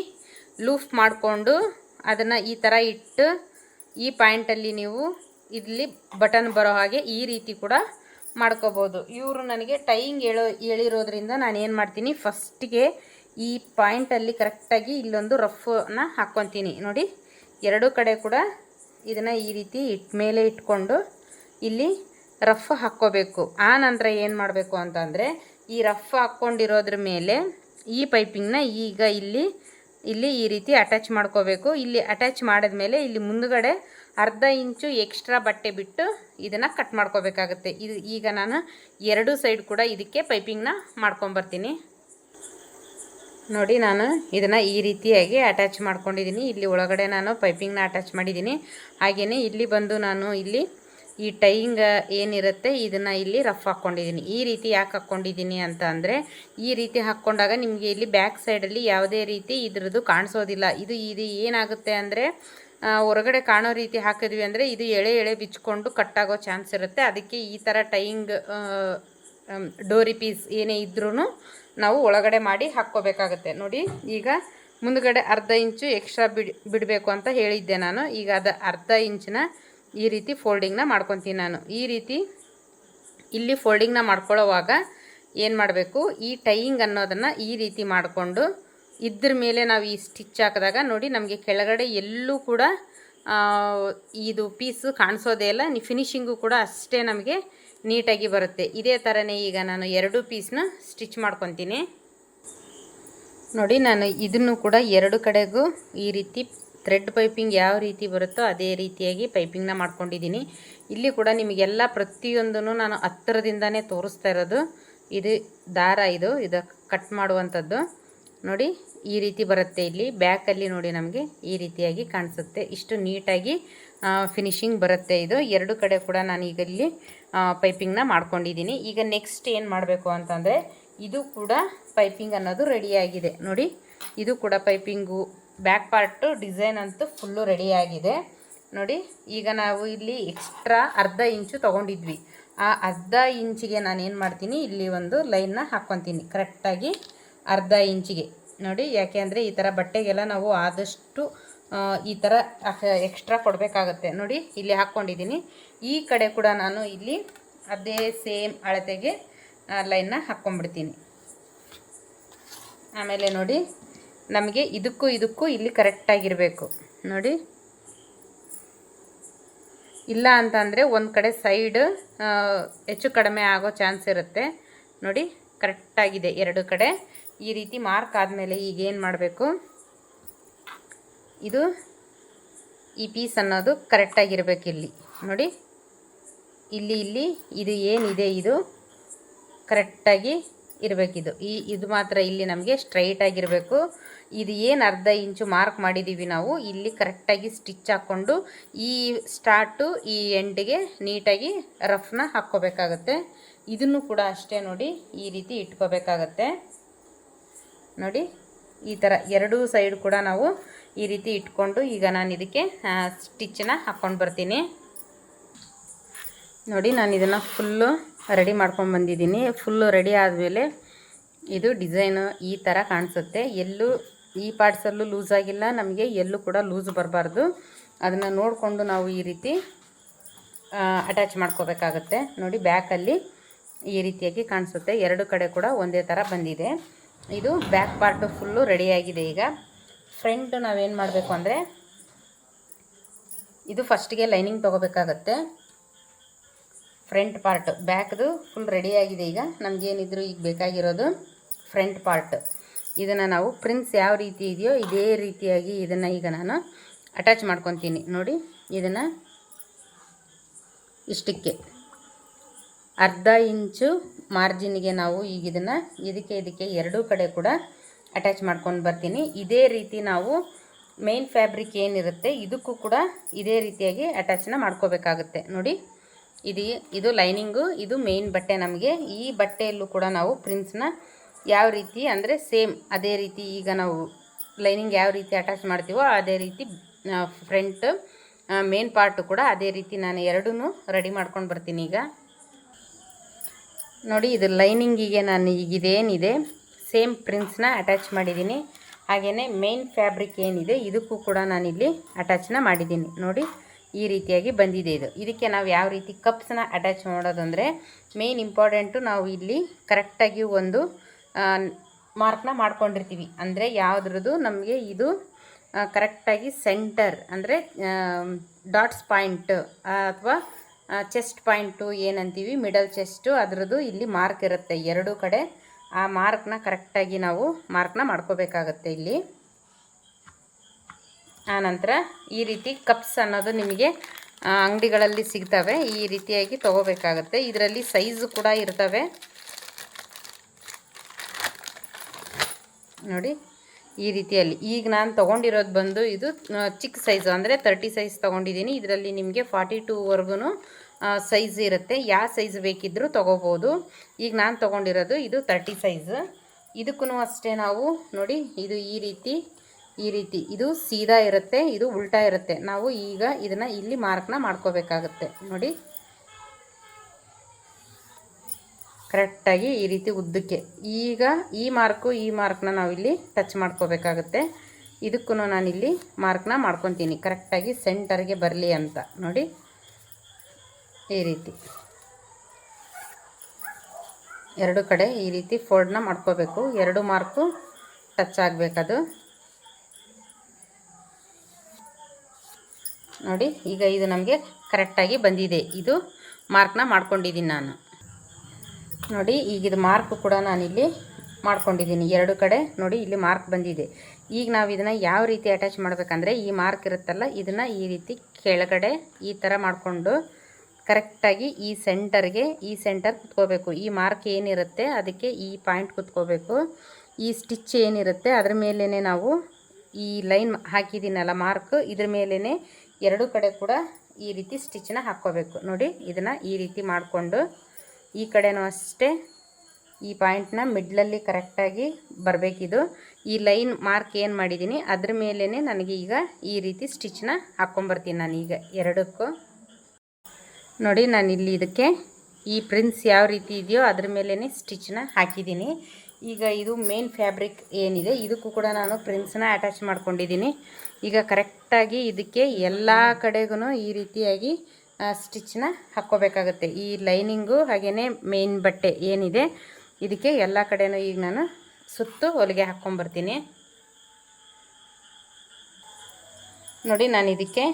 ಲೂಫ್ ಮಾಡಿಕೊಂಡು ಅದನ್ನು ಈ ಥರ ಇಟ್ಟು ಈ ಪಾಯಿಂಟಲ್ಲಿ ನೀವು ಇಲ್ಲಿ ಬಟನ್ ಬರೋ ಹಾಗೆ ಈ ರೀತಿ ಕೂಡ ಮಾಡ್ಕೋಬೋದು. ಇವರು ನನಗೆ ಟೈಯಿಂಗ್ ಹೇಳೋ, ಹೇಳಿರೋದ್ರಿಂದ ನಾನು ಏನು ಮಾಡ್ತೀನಿ ಫಸ್ಟಿಗೆ ಈ ಪಾಯಿಂಟಲ್ಲಿ ಕರೆಕ್ಟಾಗಿ ಇಲ್ಲೊಂದು ರಫ್ನ ಹಾಕ್ಕೊತೀನಿ ನೋಡಿ, ಎರಡೂ ಕಡೆ ಕೂಡ ಇದನ್ನು ಈ ರೀತಿ ಇಟ್ ಮೇಲೆ ಇಟ್ಕೊಂಡು ಇಲ್ಲಿ ರಫ್ ಹಾಕ್ಕೋಬೇಕು. ಆ ನಂತರ ಏನು ಮಾಡಬೇಕು ಅಂತಂದರೆ ಈ ರಫ್ ಹಾಕ್ಕೊಂಡಿರೋದ್ರ ಮೇಲೆ ಈ ಪೈಪಿಂಗ್ನ ಈಗ ಇಲ್ಲಿ ಇಲ್ಲಿ ಈ ರೀತಿ ಅಟ್ಯಾಚ್ ಮಾಡ್ಕೋಬೇಕು. ಇಲ್ಲಿ ಅಟ್ಯಾಚ್ ಮಾಡಿದ್ಮೇಲೆ ಇಲ್ಲಿ ಮುಂದುಗಡೆ ಅರ್ಧ ಇಂಚು ಎಕ್ಸ್ಟ್ರಾ ಬಟ್ಟೆ ಬಿಟ್ಟು ಇದನ್ನು ಕಟ್ ಮಾಡ್ಕೋಬೇಕಾಗುತ್ತೆ. ಇದು ಈಗ ನಾನು ಎರಡು ಸೈಡ್ ಕೂಡ ಇದಕ್ಕೆ ಪೈಪಿಂಗ್ನ ಮಾಡ್ಕೊಂಬರ್ತೀನಿ. ನೋಡಿ ನಾನು ಇದನ್ನು ಈ ರೀತಿಯಾಗಿ ಅಟ್ಯಾಚ್ ಮಾಡ್ಕೊಂಡಿದ್ದೀನಿ. ಇಲ್ಲಿ ಒಳಗಡೆ ನಾನು ಪೈಪಿಂಗ್ನ ಅಟ್ಯಾಚ್ ಮಾಡಿದ್ದೀನಿ. ಹಾಗೆಯೇ ಇಲ್ಲಿ ಬಂದು ನಾನು ಇಲ್ಲಿ ಈ ಟೈಯಿಂಗ್ ಏನಿರುತ್ತೆ, ಇದನ್ನು ಇಲ್ಲಿ ರಫ್ ಹಾಕ್ಕೊಂಡಿದ್ದೀನಿ ಈ ರೀತಿ ಯಾಕೆ ಹಾಕ್ಕೊಂಡಿದ್ದೀನಿ ಅಂತ ಅಂದರೆ, ಈ ರೀತಿ ಹಾಕ್ಕೊಂಡಾಗ ನಿಮಗೆ ಇಲ್ಲಿ ಬ್ಯಾಕ್ ಸೈಡಲ್ಲಿ ಯಾವುದೇ ರೀತಿ ಇದ್ರದ್ದು ಕಾಣಿಸೋದಿಲ್ಲ. ಇದು ಇದು ಏನಾಗುತ್ತೆ ಅಂದರೆ ಹೊರಗಡೆ ಕಾಣೋ ರೀತಿ ಹಾಕಿದ್ವಿ ಅಂದರೆ, ಇದು ಎಳೆ ಎಳೆ ಬಿಚ್ಕೊಂಡು ಕಟ್ಟಾಗೋ ಚಾನ್ಸ್ ಇರುತ್ತೆ. ಅದಕ್ಕೆ ಈ ಥರ ಟೈಯಿಂಗ್ ಡೋರಿ ಪೀಸ್ ಏನೇ ಇದ್ರೂ ನಾವು ಒಳಗಡೆ ಮಾಡಿ ಹಾಕ್ಕೋಬೇಕಾಗತ್ತೆ. ನೋಡಿ, ಈಗ ಮುಂದ್ಗಡೆ ಅರ್ಧ ಇಂಚು ಎಕ್ಸ್ಟ್ರಾ ಬಿಡ್, ಬಿಡಬೇಕು ಅಂತ ಹೇಳಿದ್ದೆ ನಾನು. ಈಗ ಅದು ಅರ್ಧ ಇಂಚಿನ ಈ ರೀತಿ ಫೋಲ್ಡಿಂಗ್ನ ಮಾಡ್ಕೊತೀನಿ ನಾನು. ಈ ರೀತಿ ಇಲ್ಲಿ ಫೋಲ್ಡಿಂಗ್ನ ಮಾಡ್ಕೊಳ್ಳೋವಾಗ ಏನು ಮಾಡಬೇಕು? ಈ ಟೈಯಿಂಗ್ ಅನ್ನೋದನ್ನು ಈ ರೀತಿ ಮಾಡಿಕೊಂಡು ಇದ್ರ ಮೇಲೆ ನಾವು ಈ ಸ್ಟಿಚ್ ಹಾಕಿದಾಗ ನೋಡಿ ನಮಗೆ ಕೆಳಗಡೆ ಎಲ್ಲೂ ಕೂಡ ಇದು ಪೀಸು ಕಾಣಿಸೋದೇ ಇಲ್ಲ. ನೀ ಫಿನಿಶಿಂಗು ಕೂಡ ಅಷ್ಟೇ ನಮಗೆ ನೀಟಾಗಿ ಬರುತ್ತೆ. ಇದೇ ಥರನೇ ಈಗ ನಾನು ಎರಡು ಪೀಸ್ನ ಸ್ಟಿಚ್ ಮಾಡ್ಕೊತೀನಿ. ನೋಡಿ ನಾನು ಇದನ್ನು ಕೂಡ ಎರಡು ಕಡೆಗೂ ಈ ರೀತಿ ಥ್ರೆಡ್ ಪೈಪಿಂಗ್ ಯಾವ ರೀತಿ ಬರುತ್ತೋ ಅದೇ ರೀತಿಯಾಗಿ ಪೈಪಿಂಗ್ನ ಮಾಡ್ಕೊಂಡಿದ್ದೀನಿ. ಇಲ್ಲಿ ಕೂಡ ನಿಮಗೆಲ್ಲ ಪ್ರತಿಯೊಂದನ್ನು ನಾನು ಹತ್ತಿರದಿಂದನೇ ತೋರಿಸ್ತಾ ಇರೋದು. ಇದು ದಾರ ಇದು ಇದು ಕಟ್ ಮಾಡುವಂಥದ್ದು. ನೋಡಿ, ಈ ರೀತಿ ಬರುತ್ತೆ ಇಲ್ಲಿ. ಬ್ಯಾಕಲ್ಲಿ ನೋಡಿ ನಮಗೆ ಈ ರೀತಿಯಾಗಿ ಕಾಣಿಸುತ್ತೆ. ಇಷ್ಟು ನೀಟಾಗಿ ಫಿನಿಶಿಂಗ್ ಬರುತ್ತೆ ಇದು. ಎರಡು ಕಡೆ ಕೂಡ ನಾನು ಈಗ ಇಲ್ಲಿ ಪೈಪಿಂಗ್ನ ಮಾಡ್ಕೊಂಡಿದ್ದೀನಿ. ಈಗ ನೆಕ್ಸ್ಟ್ ಏನು ಮಾಡಬೇಕು ಅಂತಂದರೆ, ಇದು ಕೂಡ ಪೈಪಿಂಗ್ ಅನ್ನೋದು ರೆಡಿಯಾಗಿದೆ ನೋಡಿ, ಇದು ಕೂಡ ಪೈಪಿಂಗು ಬ್ಯಾಕ್ ಪಾರ್ಟು ಡಿಸೈನ್ ಅಂತೂ ಫುಲ್ಲು ರೆಡಿಯಾಗಿದೆ ನೋಡಿ, ಈಗ ನಾವು ಇಲ್ಲಿ ಎಕ್ಸ್ಟ್ರಾ ಅರ್ಧ ಇಂಚು ತೊಗೊಂಡಿದ್ವಿ. ಆ ಅರ್ಧ ಇಂಚಿಗೆ ನಾನು ಏನು ಮಾಡ್ತೀನಿ, ಇಲ್ಲಿ ಒಂದು ಲೈನ್ನ ಹಾಕ್ಕೊತೀನಿ ಕರೆಕ್ಟಾಗಿ ಅರ್ಧ ಇಂಚಿಗೆ. ನೋಡಿ, ಯಾಕೆ ಅಂದರೆ ಈ ಥರ ಬಟ್ಟೆಗೆಲ್ಲ ನಾವು ಆದಷ್ಟು ಈ ಥರ ಎಕ್ಸ್ಟ್ರಾ ಕೊಡಬೇಕಾಗತ್ತೆ. ನೋಡಿ, ಇಲ್ಲಿ ಹಾಕ್ಕೊಂಡಿದ್ದೀನಿ ಈ ಕಡೆ ಕೂಡ ನಾನು ಇಲ್ಲಿ ಅದೇ ಸೇಮ್ ಅಳತೆಗೆ ಲೈನ್ನ ಹಾಕ್ಕೊಂಡ್ಬಿಡ್ತೀನಿ ಆಮೇಲೆ ನೋಡಿ ನಮಗೆ ಇದಕ್ಕೂ ಇದಕ್ಕೂ ಇಲ್ಲಿ ಕರೆಕ್ಟಾಗಿರಬೇಕು ನೋಡಿ. ಇಲ್ಲ ಅಂತಂದರೆ ಒಂದು ಕಡೆ ಸೈಡ್ ಹೆಚ್ಚು ಕಡಿಮೆ ಆಗೋ ಚಾನ್ಸ್ ಇರುತ್ತೆ. ನೋಡಿ ಕರೆಕ್ಟಾಗಿದೆ ಎರಡು ಕಡೆ. ಈ ರೀತಿ ಮಾರ್ಕ್ ಆದಮೇಲೆ ಈಗ ಏನು ಮಾಡಬೇಕು? ಇದು ಈ ಪೀಸ್ ಅನ್ನೋದು ಕರೆಕ್ಟಾಗಿರ್ಬೇಕು ಇಲ್ಲಿ. ನೋಡಿ. ಇಲ್ಲಿ ಇಲ್ಲಿ, ಇದು ಏನಿದೆ ಇದು? ಕರೆಕ್ಟಾಗಿ ಇರಬೇಕಿದು. ಈ, ಇದು ಮಾತ್ರ ಇಲ್ಲಿ ನಮಗೆ ಸ್ಟ್ರೈಟ್ ಆಗಿರಬೇಕು. ಇದು ಏನು ಅರ್ಧ ಇಂಚು ಮಾರ್ಕ್ ಮಾಡಿದ್ದೀವಿ ನಾವು, ಇಲ್ಲಿ ಕರೆಕ್ಟಾಗಿ ಸ್ಟಿಚ್ ಹಾಕ್ಕೊಂಡು ಈ ಸ್ಟಾರ್ಟು ಈ ಎಂಡಿಗೆ ನೀಟಾಗಿ ರಫ್ನ ಹಾಕ್ಕೋಬೇಕಾಗತ್ತೆ. ಇದನ್ನು ಕೂಡ ಅಷ್ಟೇ ನೋಡಿ ಈ ರೀತಿ ಇಟ್ಕೋಬೇಕಾಗತ್ತೆ. ನೋಡಿ, ಈ ಥರ ಎರಡೂ ಸೈಡ್ ಕೂಡ ನಾವು ಈ ರೀತಿ ಇಟ್ಕೊಂಡು ಈಗ ನಾನು ಇದಕ್ಕೆ ಸ್ಟಿಚ್ಚನ್ನ ಹಾಕ್ಕೊಂಡು ಬರ್ತೀನಿ. ನೋಡಿ, ನಾನು ಇದನ್ನು ಫುಲ್ಲು ರೆಡಿ ಮಾಡ್ಕೊಂಡು ಬಂದಿದ್ದೀನಿ. ಫುಲ್ಲು ರೆಡಿ ಆದಮೇಲೆ ಇದು ಡಿಸೈನು ಈ ಥರ ಕಾಣಿಸುತ್ತೆ. ಎಲ್ಲೂ ಈ ಪಾರ್ಟ್ಸಲ್ಲೂ ಲೂಸ್ ಆಗಿಲ್ಲ, ನಮಗೆ ಎಲ್ಲೂ ಕೂಡ ಲೂಸ್ ಬರಬಾರ್ದು. ಅದನ್ನು ನೋಡಿಕೊಂಡು ನಾವು ಈ ರೀತಿ ಅಟ್ಯಾಚ್ ಮಾಡ್ಕೋಬೇಕಾಗತ್ತೆ. ನೋಡಿ ಬ್ಯಾಕಲ್ಲಿ ಈ ರೀತಿಯಾಗಿ ಕಾಣಿಸುತ್ತೆ. ಎರಡು ಕಡೆ ಕೂಡ ಒಂದೇ ಥರ ಬಂದಿದೆ. ಇದು ಬ್ಯಾಕ್ ಪಾರ್ಟು ಫುಲ್ಲು ರೆಡಿಯಾಗಿದೆ ಈಗ. ಫ್ರಂಟ್ ನಾವೇನು ಮಾಡಬೇಕು ಅಂದರೆ, ಇದು ಫಸ್ಟಿಗೆ ಲೈನಿಂಗ್ ತೊಗೋಬೇಕಾಗತ್ತೆ. ಫ್ರಂಟ್ ಪಾರ್ಟ್ ಬ್ಯಾಕ್ದು ಫುಲ್ ರೆಡಿಯಾಗಿದೆ ಈಗ. ನಮಗೇನಿದ್ರು ಈಗ ಬೇಕಾಗಿರೋದು ಫ್ರಂಟ್ ಪಾರ್ಟ್ ಇದನ್ನು ನಾವು ಪ್ರಿನ್ಸ್ ಯಾವ ರೀತಿ ಇದೆಯೋ ಇದೇ ರೀತಿಯಾಗಿ ಇದನ್ನು ಈಗ ನಾನು ಅಟ್ಯಾಚ್ ಮಾಡ್ಕೊತೀನಿ. ನೋಡಿ, ಇದನ್ನು ಇಷ್ಟಕ್ಕೆ ಅರ್ಧ ಇಂಚು ಮಾರ್ಜಿನ್ಗೆ ನಾವು ಈಗ ಇದನ್ನು ಇದಕ್ಕೆ ಇದಕ್ಕೆ ಎರಡೂ ಕಡೆ ಕೂಡ ಅಟ್ಯಾಚ್ ಮಾಡ್ಕೊಂಡು ಬರ್ತೀನಿ. ಇದೇ ರೀತಿ ನಾವು ಮೇನ್ ಫ್ಯಾಬ್ರಿಕ್ ಏನಿರುತ್ತೆ ಇದಕ್ಕೂ ಕೂಡ ಇದೇ ರೀತಿಯಾಗಿ ಅಟ್ಯಾಚ್ನ ಮಾಡ್ಕೋಬೇಕಾಗುತ್ತೆ. ನೋಡಿ, ಇದು ಇದು ಲೈನಿಂಗು ಇದು ಮೇನ್ ಬಟ್ಟೆ ನಮಗೆ. ಈ ಬಟ್ಟೆಯಲ್ಲೂ ಕೂಡ ನಾವು ಪ್ರಿನ್ಸ್ನ ಯಾವ ರೀತಿ ಅಂದರೆ ಸೇಮ್ ಅದೇ ರೀತಿ ಈಗ ನಾವು ಲೈನಿಂಗ್ ಯಾವ ರೀತಿ ಅಟ್ಯಾಚ್ ಮಾಡ್ತೀವೋ ಅದೇ ರೀತಿ ಫ್ರಂಟ್ ಮೇನ್ ಪಾರ್ಟು ಕೂಡ ಅದೇ ರೀತಿ ನಾನು ಎರಡೂ ರೆಡಿ ಮಾಡ್ಕೊಂಡು ಬರ್ತೀನಿ ಈಗ. ನೋಡಿ, ಇದು ಲೈನಿಂಗಿಗೆ ನಾನು ಈಗ ಇದೇನಿದೆ ಸೇಮ್ ಪ್ರಿನ್ಸ್ನ ಅಟ್ಯಾಚ್ ಮಾಡಿದ್ದೀನಿ. ಹಾಗೆಯೇ ಮೇನ್ ಫ್ಯಾಬ್ರಿಕ್ ಏನಿದೆ, ಇದಕ್ಕೂ ಕೂಡ ನಾನಿಲ್ಲಿ ಅಟ್ಯಾಚ್ನ ಮಾಡಿದ್ದೀನಿ. ನೋಡಿ, ಈ ರೀತಿಯಾಗಿ ಬಂದಿದೆ ಇದು. ಇದಕ್ಕೆ ನಾವು ಯಾವ ರೀತಿ ಕಪ್ಸ್ನ ಅಟ್ಯಾಚ್ ಮಾಡೋದಂದರೆ ಮೇನ್ ಇಂಪಾರ್ಟೆಂಟು ನಾವು ಇಲ್ಲಿ ಕರೆಕ್ಟಾಗಿ ಒಂದು ಮಾರ್ಕ್ನ ಮಾಡ್ಕೊಂಡಿರ್ತೀವಿ. ಅಂದರೆ ಯಾವುದ್ರದ್ದು ನಮಗೆ ಇದು ಕರೆಕ್ಟಾಗಿ ಸೆಂಟರ್ ಅಂದರೆ ಡಾಟ್ಸ್ ಪಾಯಿಂಟ್ ಅಥವಾ ಚೆಸ್ಟ್ ಪಾಯಿಂಟು ಏನಂತೀವಿ ಮಿಡಲ್ ಚೆಸ್ಟು ಅದರದ್ದು ಇಲ್ಲಿ ಮಾರ್ಕ್ ಇರುತ್ತೆ ಎರಡೂ ಕಡೆ. ಆ ಮಾರ್ಕ್ನ ಕರೆಕ್ಟಾಗಿ ನಾವು ಮಾರ್ಕ್ನ ಮಾಡ್ಕೋಬೇಕಾಗತ್ತೆ ಇಲ್ಲಿ. ಆನಂತರ ಈ ರೀತಿ ಕಪ್ಸ್ ಅನ್ನೋದು ನಿಮಗೆ ಅಂಗಡಿಗಳಲ್ಲಿ ಸಿಗ್ತವೆ. ಈ ರೀತಿಯಾಗಿ ತೊಗೋಬೇಕಾಗತ್ತೆ. ಇದರಲ್ಲಿ ಸೈಜು ಕೂಡ ಇರ್ತವೆ. ನೋಡಿ, ಈ ರೀತಿಯಲ್ಲಿ. ಈಗ ನಾನು ತೊಗೊಂಡಿರೋದು ಬಂದು ಇದು ಚಿಕ್ಕ ಸೈಜು ಅಂದರೆ ತರ್ಟಿ ಸೈಜ್ ತೊಗೊಂಡಿದ್ದೀನಿ ಇದರಲ್ಲಿ ನಿಮಗೆ ಫಾರ್ಟಿ ಟೂವರೆಗೂ ಸೈಜ್ ಇರುತ್ತೆ. ಯಾವ ಸೈಜ್ ಬೇಕಿದ್ದರೂ ತೊಗೋಬೋದು. ಈಗ ನಾನು ತೊಗೊಂಡಿರೋದು ಇದು ತರ್ಟಿ ಸೈಜ್ ಇದಕ್ಕೂ ಅಷ್ಟೇ ನಾವು, ನೋಡಿ, ಇದು ಈ ರೀತಿ ಈ ರೀತಿ. ಇದು ಸೀದಾ ಇರುತ್ತೆ, ಇದು ಉಲ್ಟಾ ಇರುತ್ತೆ. ನಾವು ಈಗ ಇದನ್ನು ಇಲ್ಲಿ ಮಾರ್ಕ್ನ ಮಾಡ್ಕೋಬೇಕಾಗುತ್ತೆ. ನೋಡಿ. ಕರೆಕ್ಟಾಗಿ ಈ ರೀತಿ ಉದ್ದಕ್ಕೆ. ಈಗ ಈ ಮಾರ್ಕು, ಈ ಮಾರ್ಕ್ನ ನಾವಿಲ್ಲಿ ಟಚ್ ಮಾಡ್ಕೋಬೇಕಾಗುತ್ತೆ. ಇದಕ್ಕೂ ನಾನಿಲ್ಲಿ ಮಾರ್ಕ್ನ ಮಾಡ್ಕೊತೀನಿ. ಕರೆಕ್ಟಾಗಿ ಸೆಂಟರ್ಗೆ ಬರಲಿ ಅಂತ. ನೋಡಿ, ಈ ರೀತಿ. ಎರಡು ಕಡೆ ಈ ರೀತಿ ಫೋಲ್ಡ್ನ ಮಾಡ್ಕೋಬೇಕು. ಎರಡು ಮಾರ್ಕು ಟಚ್ ಆಗಬೇಕದು. ನೋಡಿ, ಈಗ ಇದು ನಮಗೆ ಕರೆಕ್ಟಾಗಿ ಬಂದಿದೆ. ಇದು ಮಾರ್ಕ್ನ ಮಾಡ್ಕೊಂಡಿದ್ದೀನಿ ನಾನು. ನೋಡಿ, ಈಗ ಇದು ಮಾರ್ಕ್ ಕೂಡ ನಾನಿಲ್ಲಿ ಮಾಡ್ಕೊಂಡಿದ್ದೀನಿ. ಎರಡು ಕಡೆ ನೋಡಿ, ಇಲ್ಲಿ ಮಾರ್ಕ್ ಬಂದಿದೆ. ಈಗ ನಾವು ಇದನ್ನು ಯಾವ ರೀತಿ ಅಟ್ಯಾಚ್ ಮಾಡಬೇಕಂದ್ರೆ, ಈ ಮಾರ್ಕ್ ಇರುತ್ತಲ್ಲ, ಇದನ್ನು ಈ ರೀತಿ ಕೆಳಗಡೆ ಈ ಥರ ಮಾಡಿಕೊಂಡು ಕರೆಕ್ಟಾಗಿ ಈ ಸೆಂಟರ್ಗೆ ಈ ಸೆಂಟರ್ ಕುತ್ಕೋಬೇಕು. ಈ ಮಾರ್ಕ್ ಏನಿರುತ್ತೆ, ಅದಕ್ಕೆ ಈ ಪಾಯಿಂಟ್ ಕುತ್ಕೋಬೇಕು. ಈ ಸ್ಟಿಚ್ ಏನಿರುತ್ತೆ, ಅದ್ರ ಮೇಲೇ ನಾವು ಈ ಲೈನ್ ಹಾಕಿದ್ದೀನಲ್ಲ ಮಾರ್ಕ್ ಇದ್ರ ಮೇಲೇ ಎರಡು ಕಡೆ ಕೂಡ ಈ ರೀತಿ ಸ್ಟಿಚ್ನ ಹಾಕ್ಕೋಬೇಕು. ನೋಡಿ, ಇದನ್ನು ಈ ರೀತಿ ಮಾಡಿಕೊಂಡು ಈ ಕಡೆನೂ ಅಷ್ಟೇ. ಈ ಪಾಯಿಂಟ್ನ ಮಿಡ್ಲಲ್ಲಿ ಕರೆಕ್ಟಾಗಿ ಬರಬೇಕಿದು. ಈ ಲೈನ್ ಮಾರ್ಕ್ ಏನು ಮಾಡಿದ್ದೀನಿ ಅದ್ರ ಮೇಲೇ ನನಗೆ ಈಗ ಈ ರೀತಿ ಸ್ಟಿಚ್ನ ಹಾಕ್ಕೊಂಬರ್ತೀನಿ ನಾನೀಗ ಎರಡಕ್ಕೂ. ನೋಡಿ, ನಾನು ಇಲ್ಲಿ ಇದಕ್ಕೆ ಈ ಪ್ರಿನ್ಸ್ ಯಾವ ರೀತಿ ಇದೆಯೋ ಅದ್ರ ಮೇಲೇ ಸ್ಟಿಚ್ನ ಹಾಕಿದ್ದೀನಿ ಈಗ ಇದು ಮೇನ್ ಫ್ಯಾಬ್ರಿಕ್ ಏನಿದೆ, ಇದಕ್ಕೂ ಕೂಡ ನಾನು ಪ್ರಿನ್ಸ್ನ ಅಟ್ಯಾಚ್ ಮಾಡ್ಕೊಂಡಿದ್ದೀನಿ ಈಗ ಕರೆಕ್ಟಾಗಿ ಇದಕ್ಕೆ ಎಲ್ಲ ಕಡೆಗೂ ಈ ರೀತಿಯಾಗಿ ಸ್ಟಿಚ್ನ ಹಾಕ್ಕೋಬೇಕಾಗುತ್ತೆ. ಈ ಲೈನಿಂಗು ಹಾಗೆಯೇ ಮೇನ್ ಬಟ್ಟೆ ಏನಿದೆ, ಇದಕ್ಕೆ ಎಲ್ಲ ಕಡೆನೂ ಈಗ ನಾನು ಸುತ್ತು ಹೊಲಿಗೆ ಹಾಕ್ಕೊಂಬರ್ತೀನಿ. ನೋಡಿ, ನಾನು ಇದಕ್ಕೆ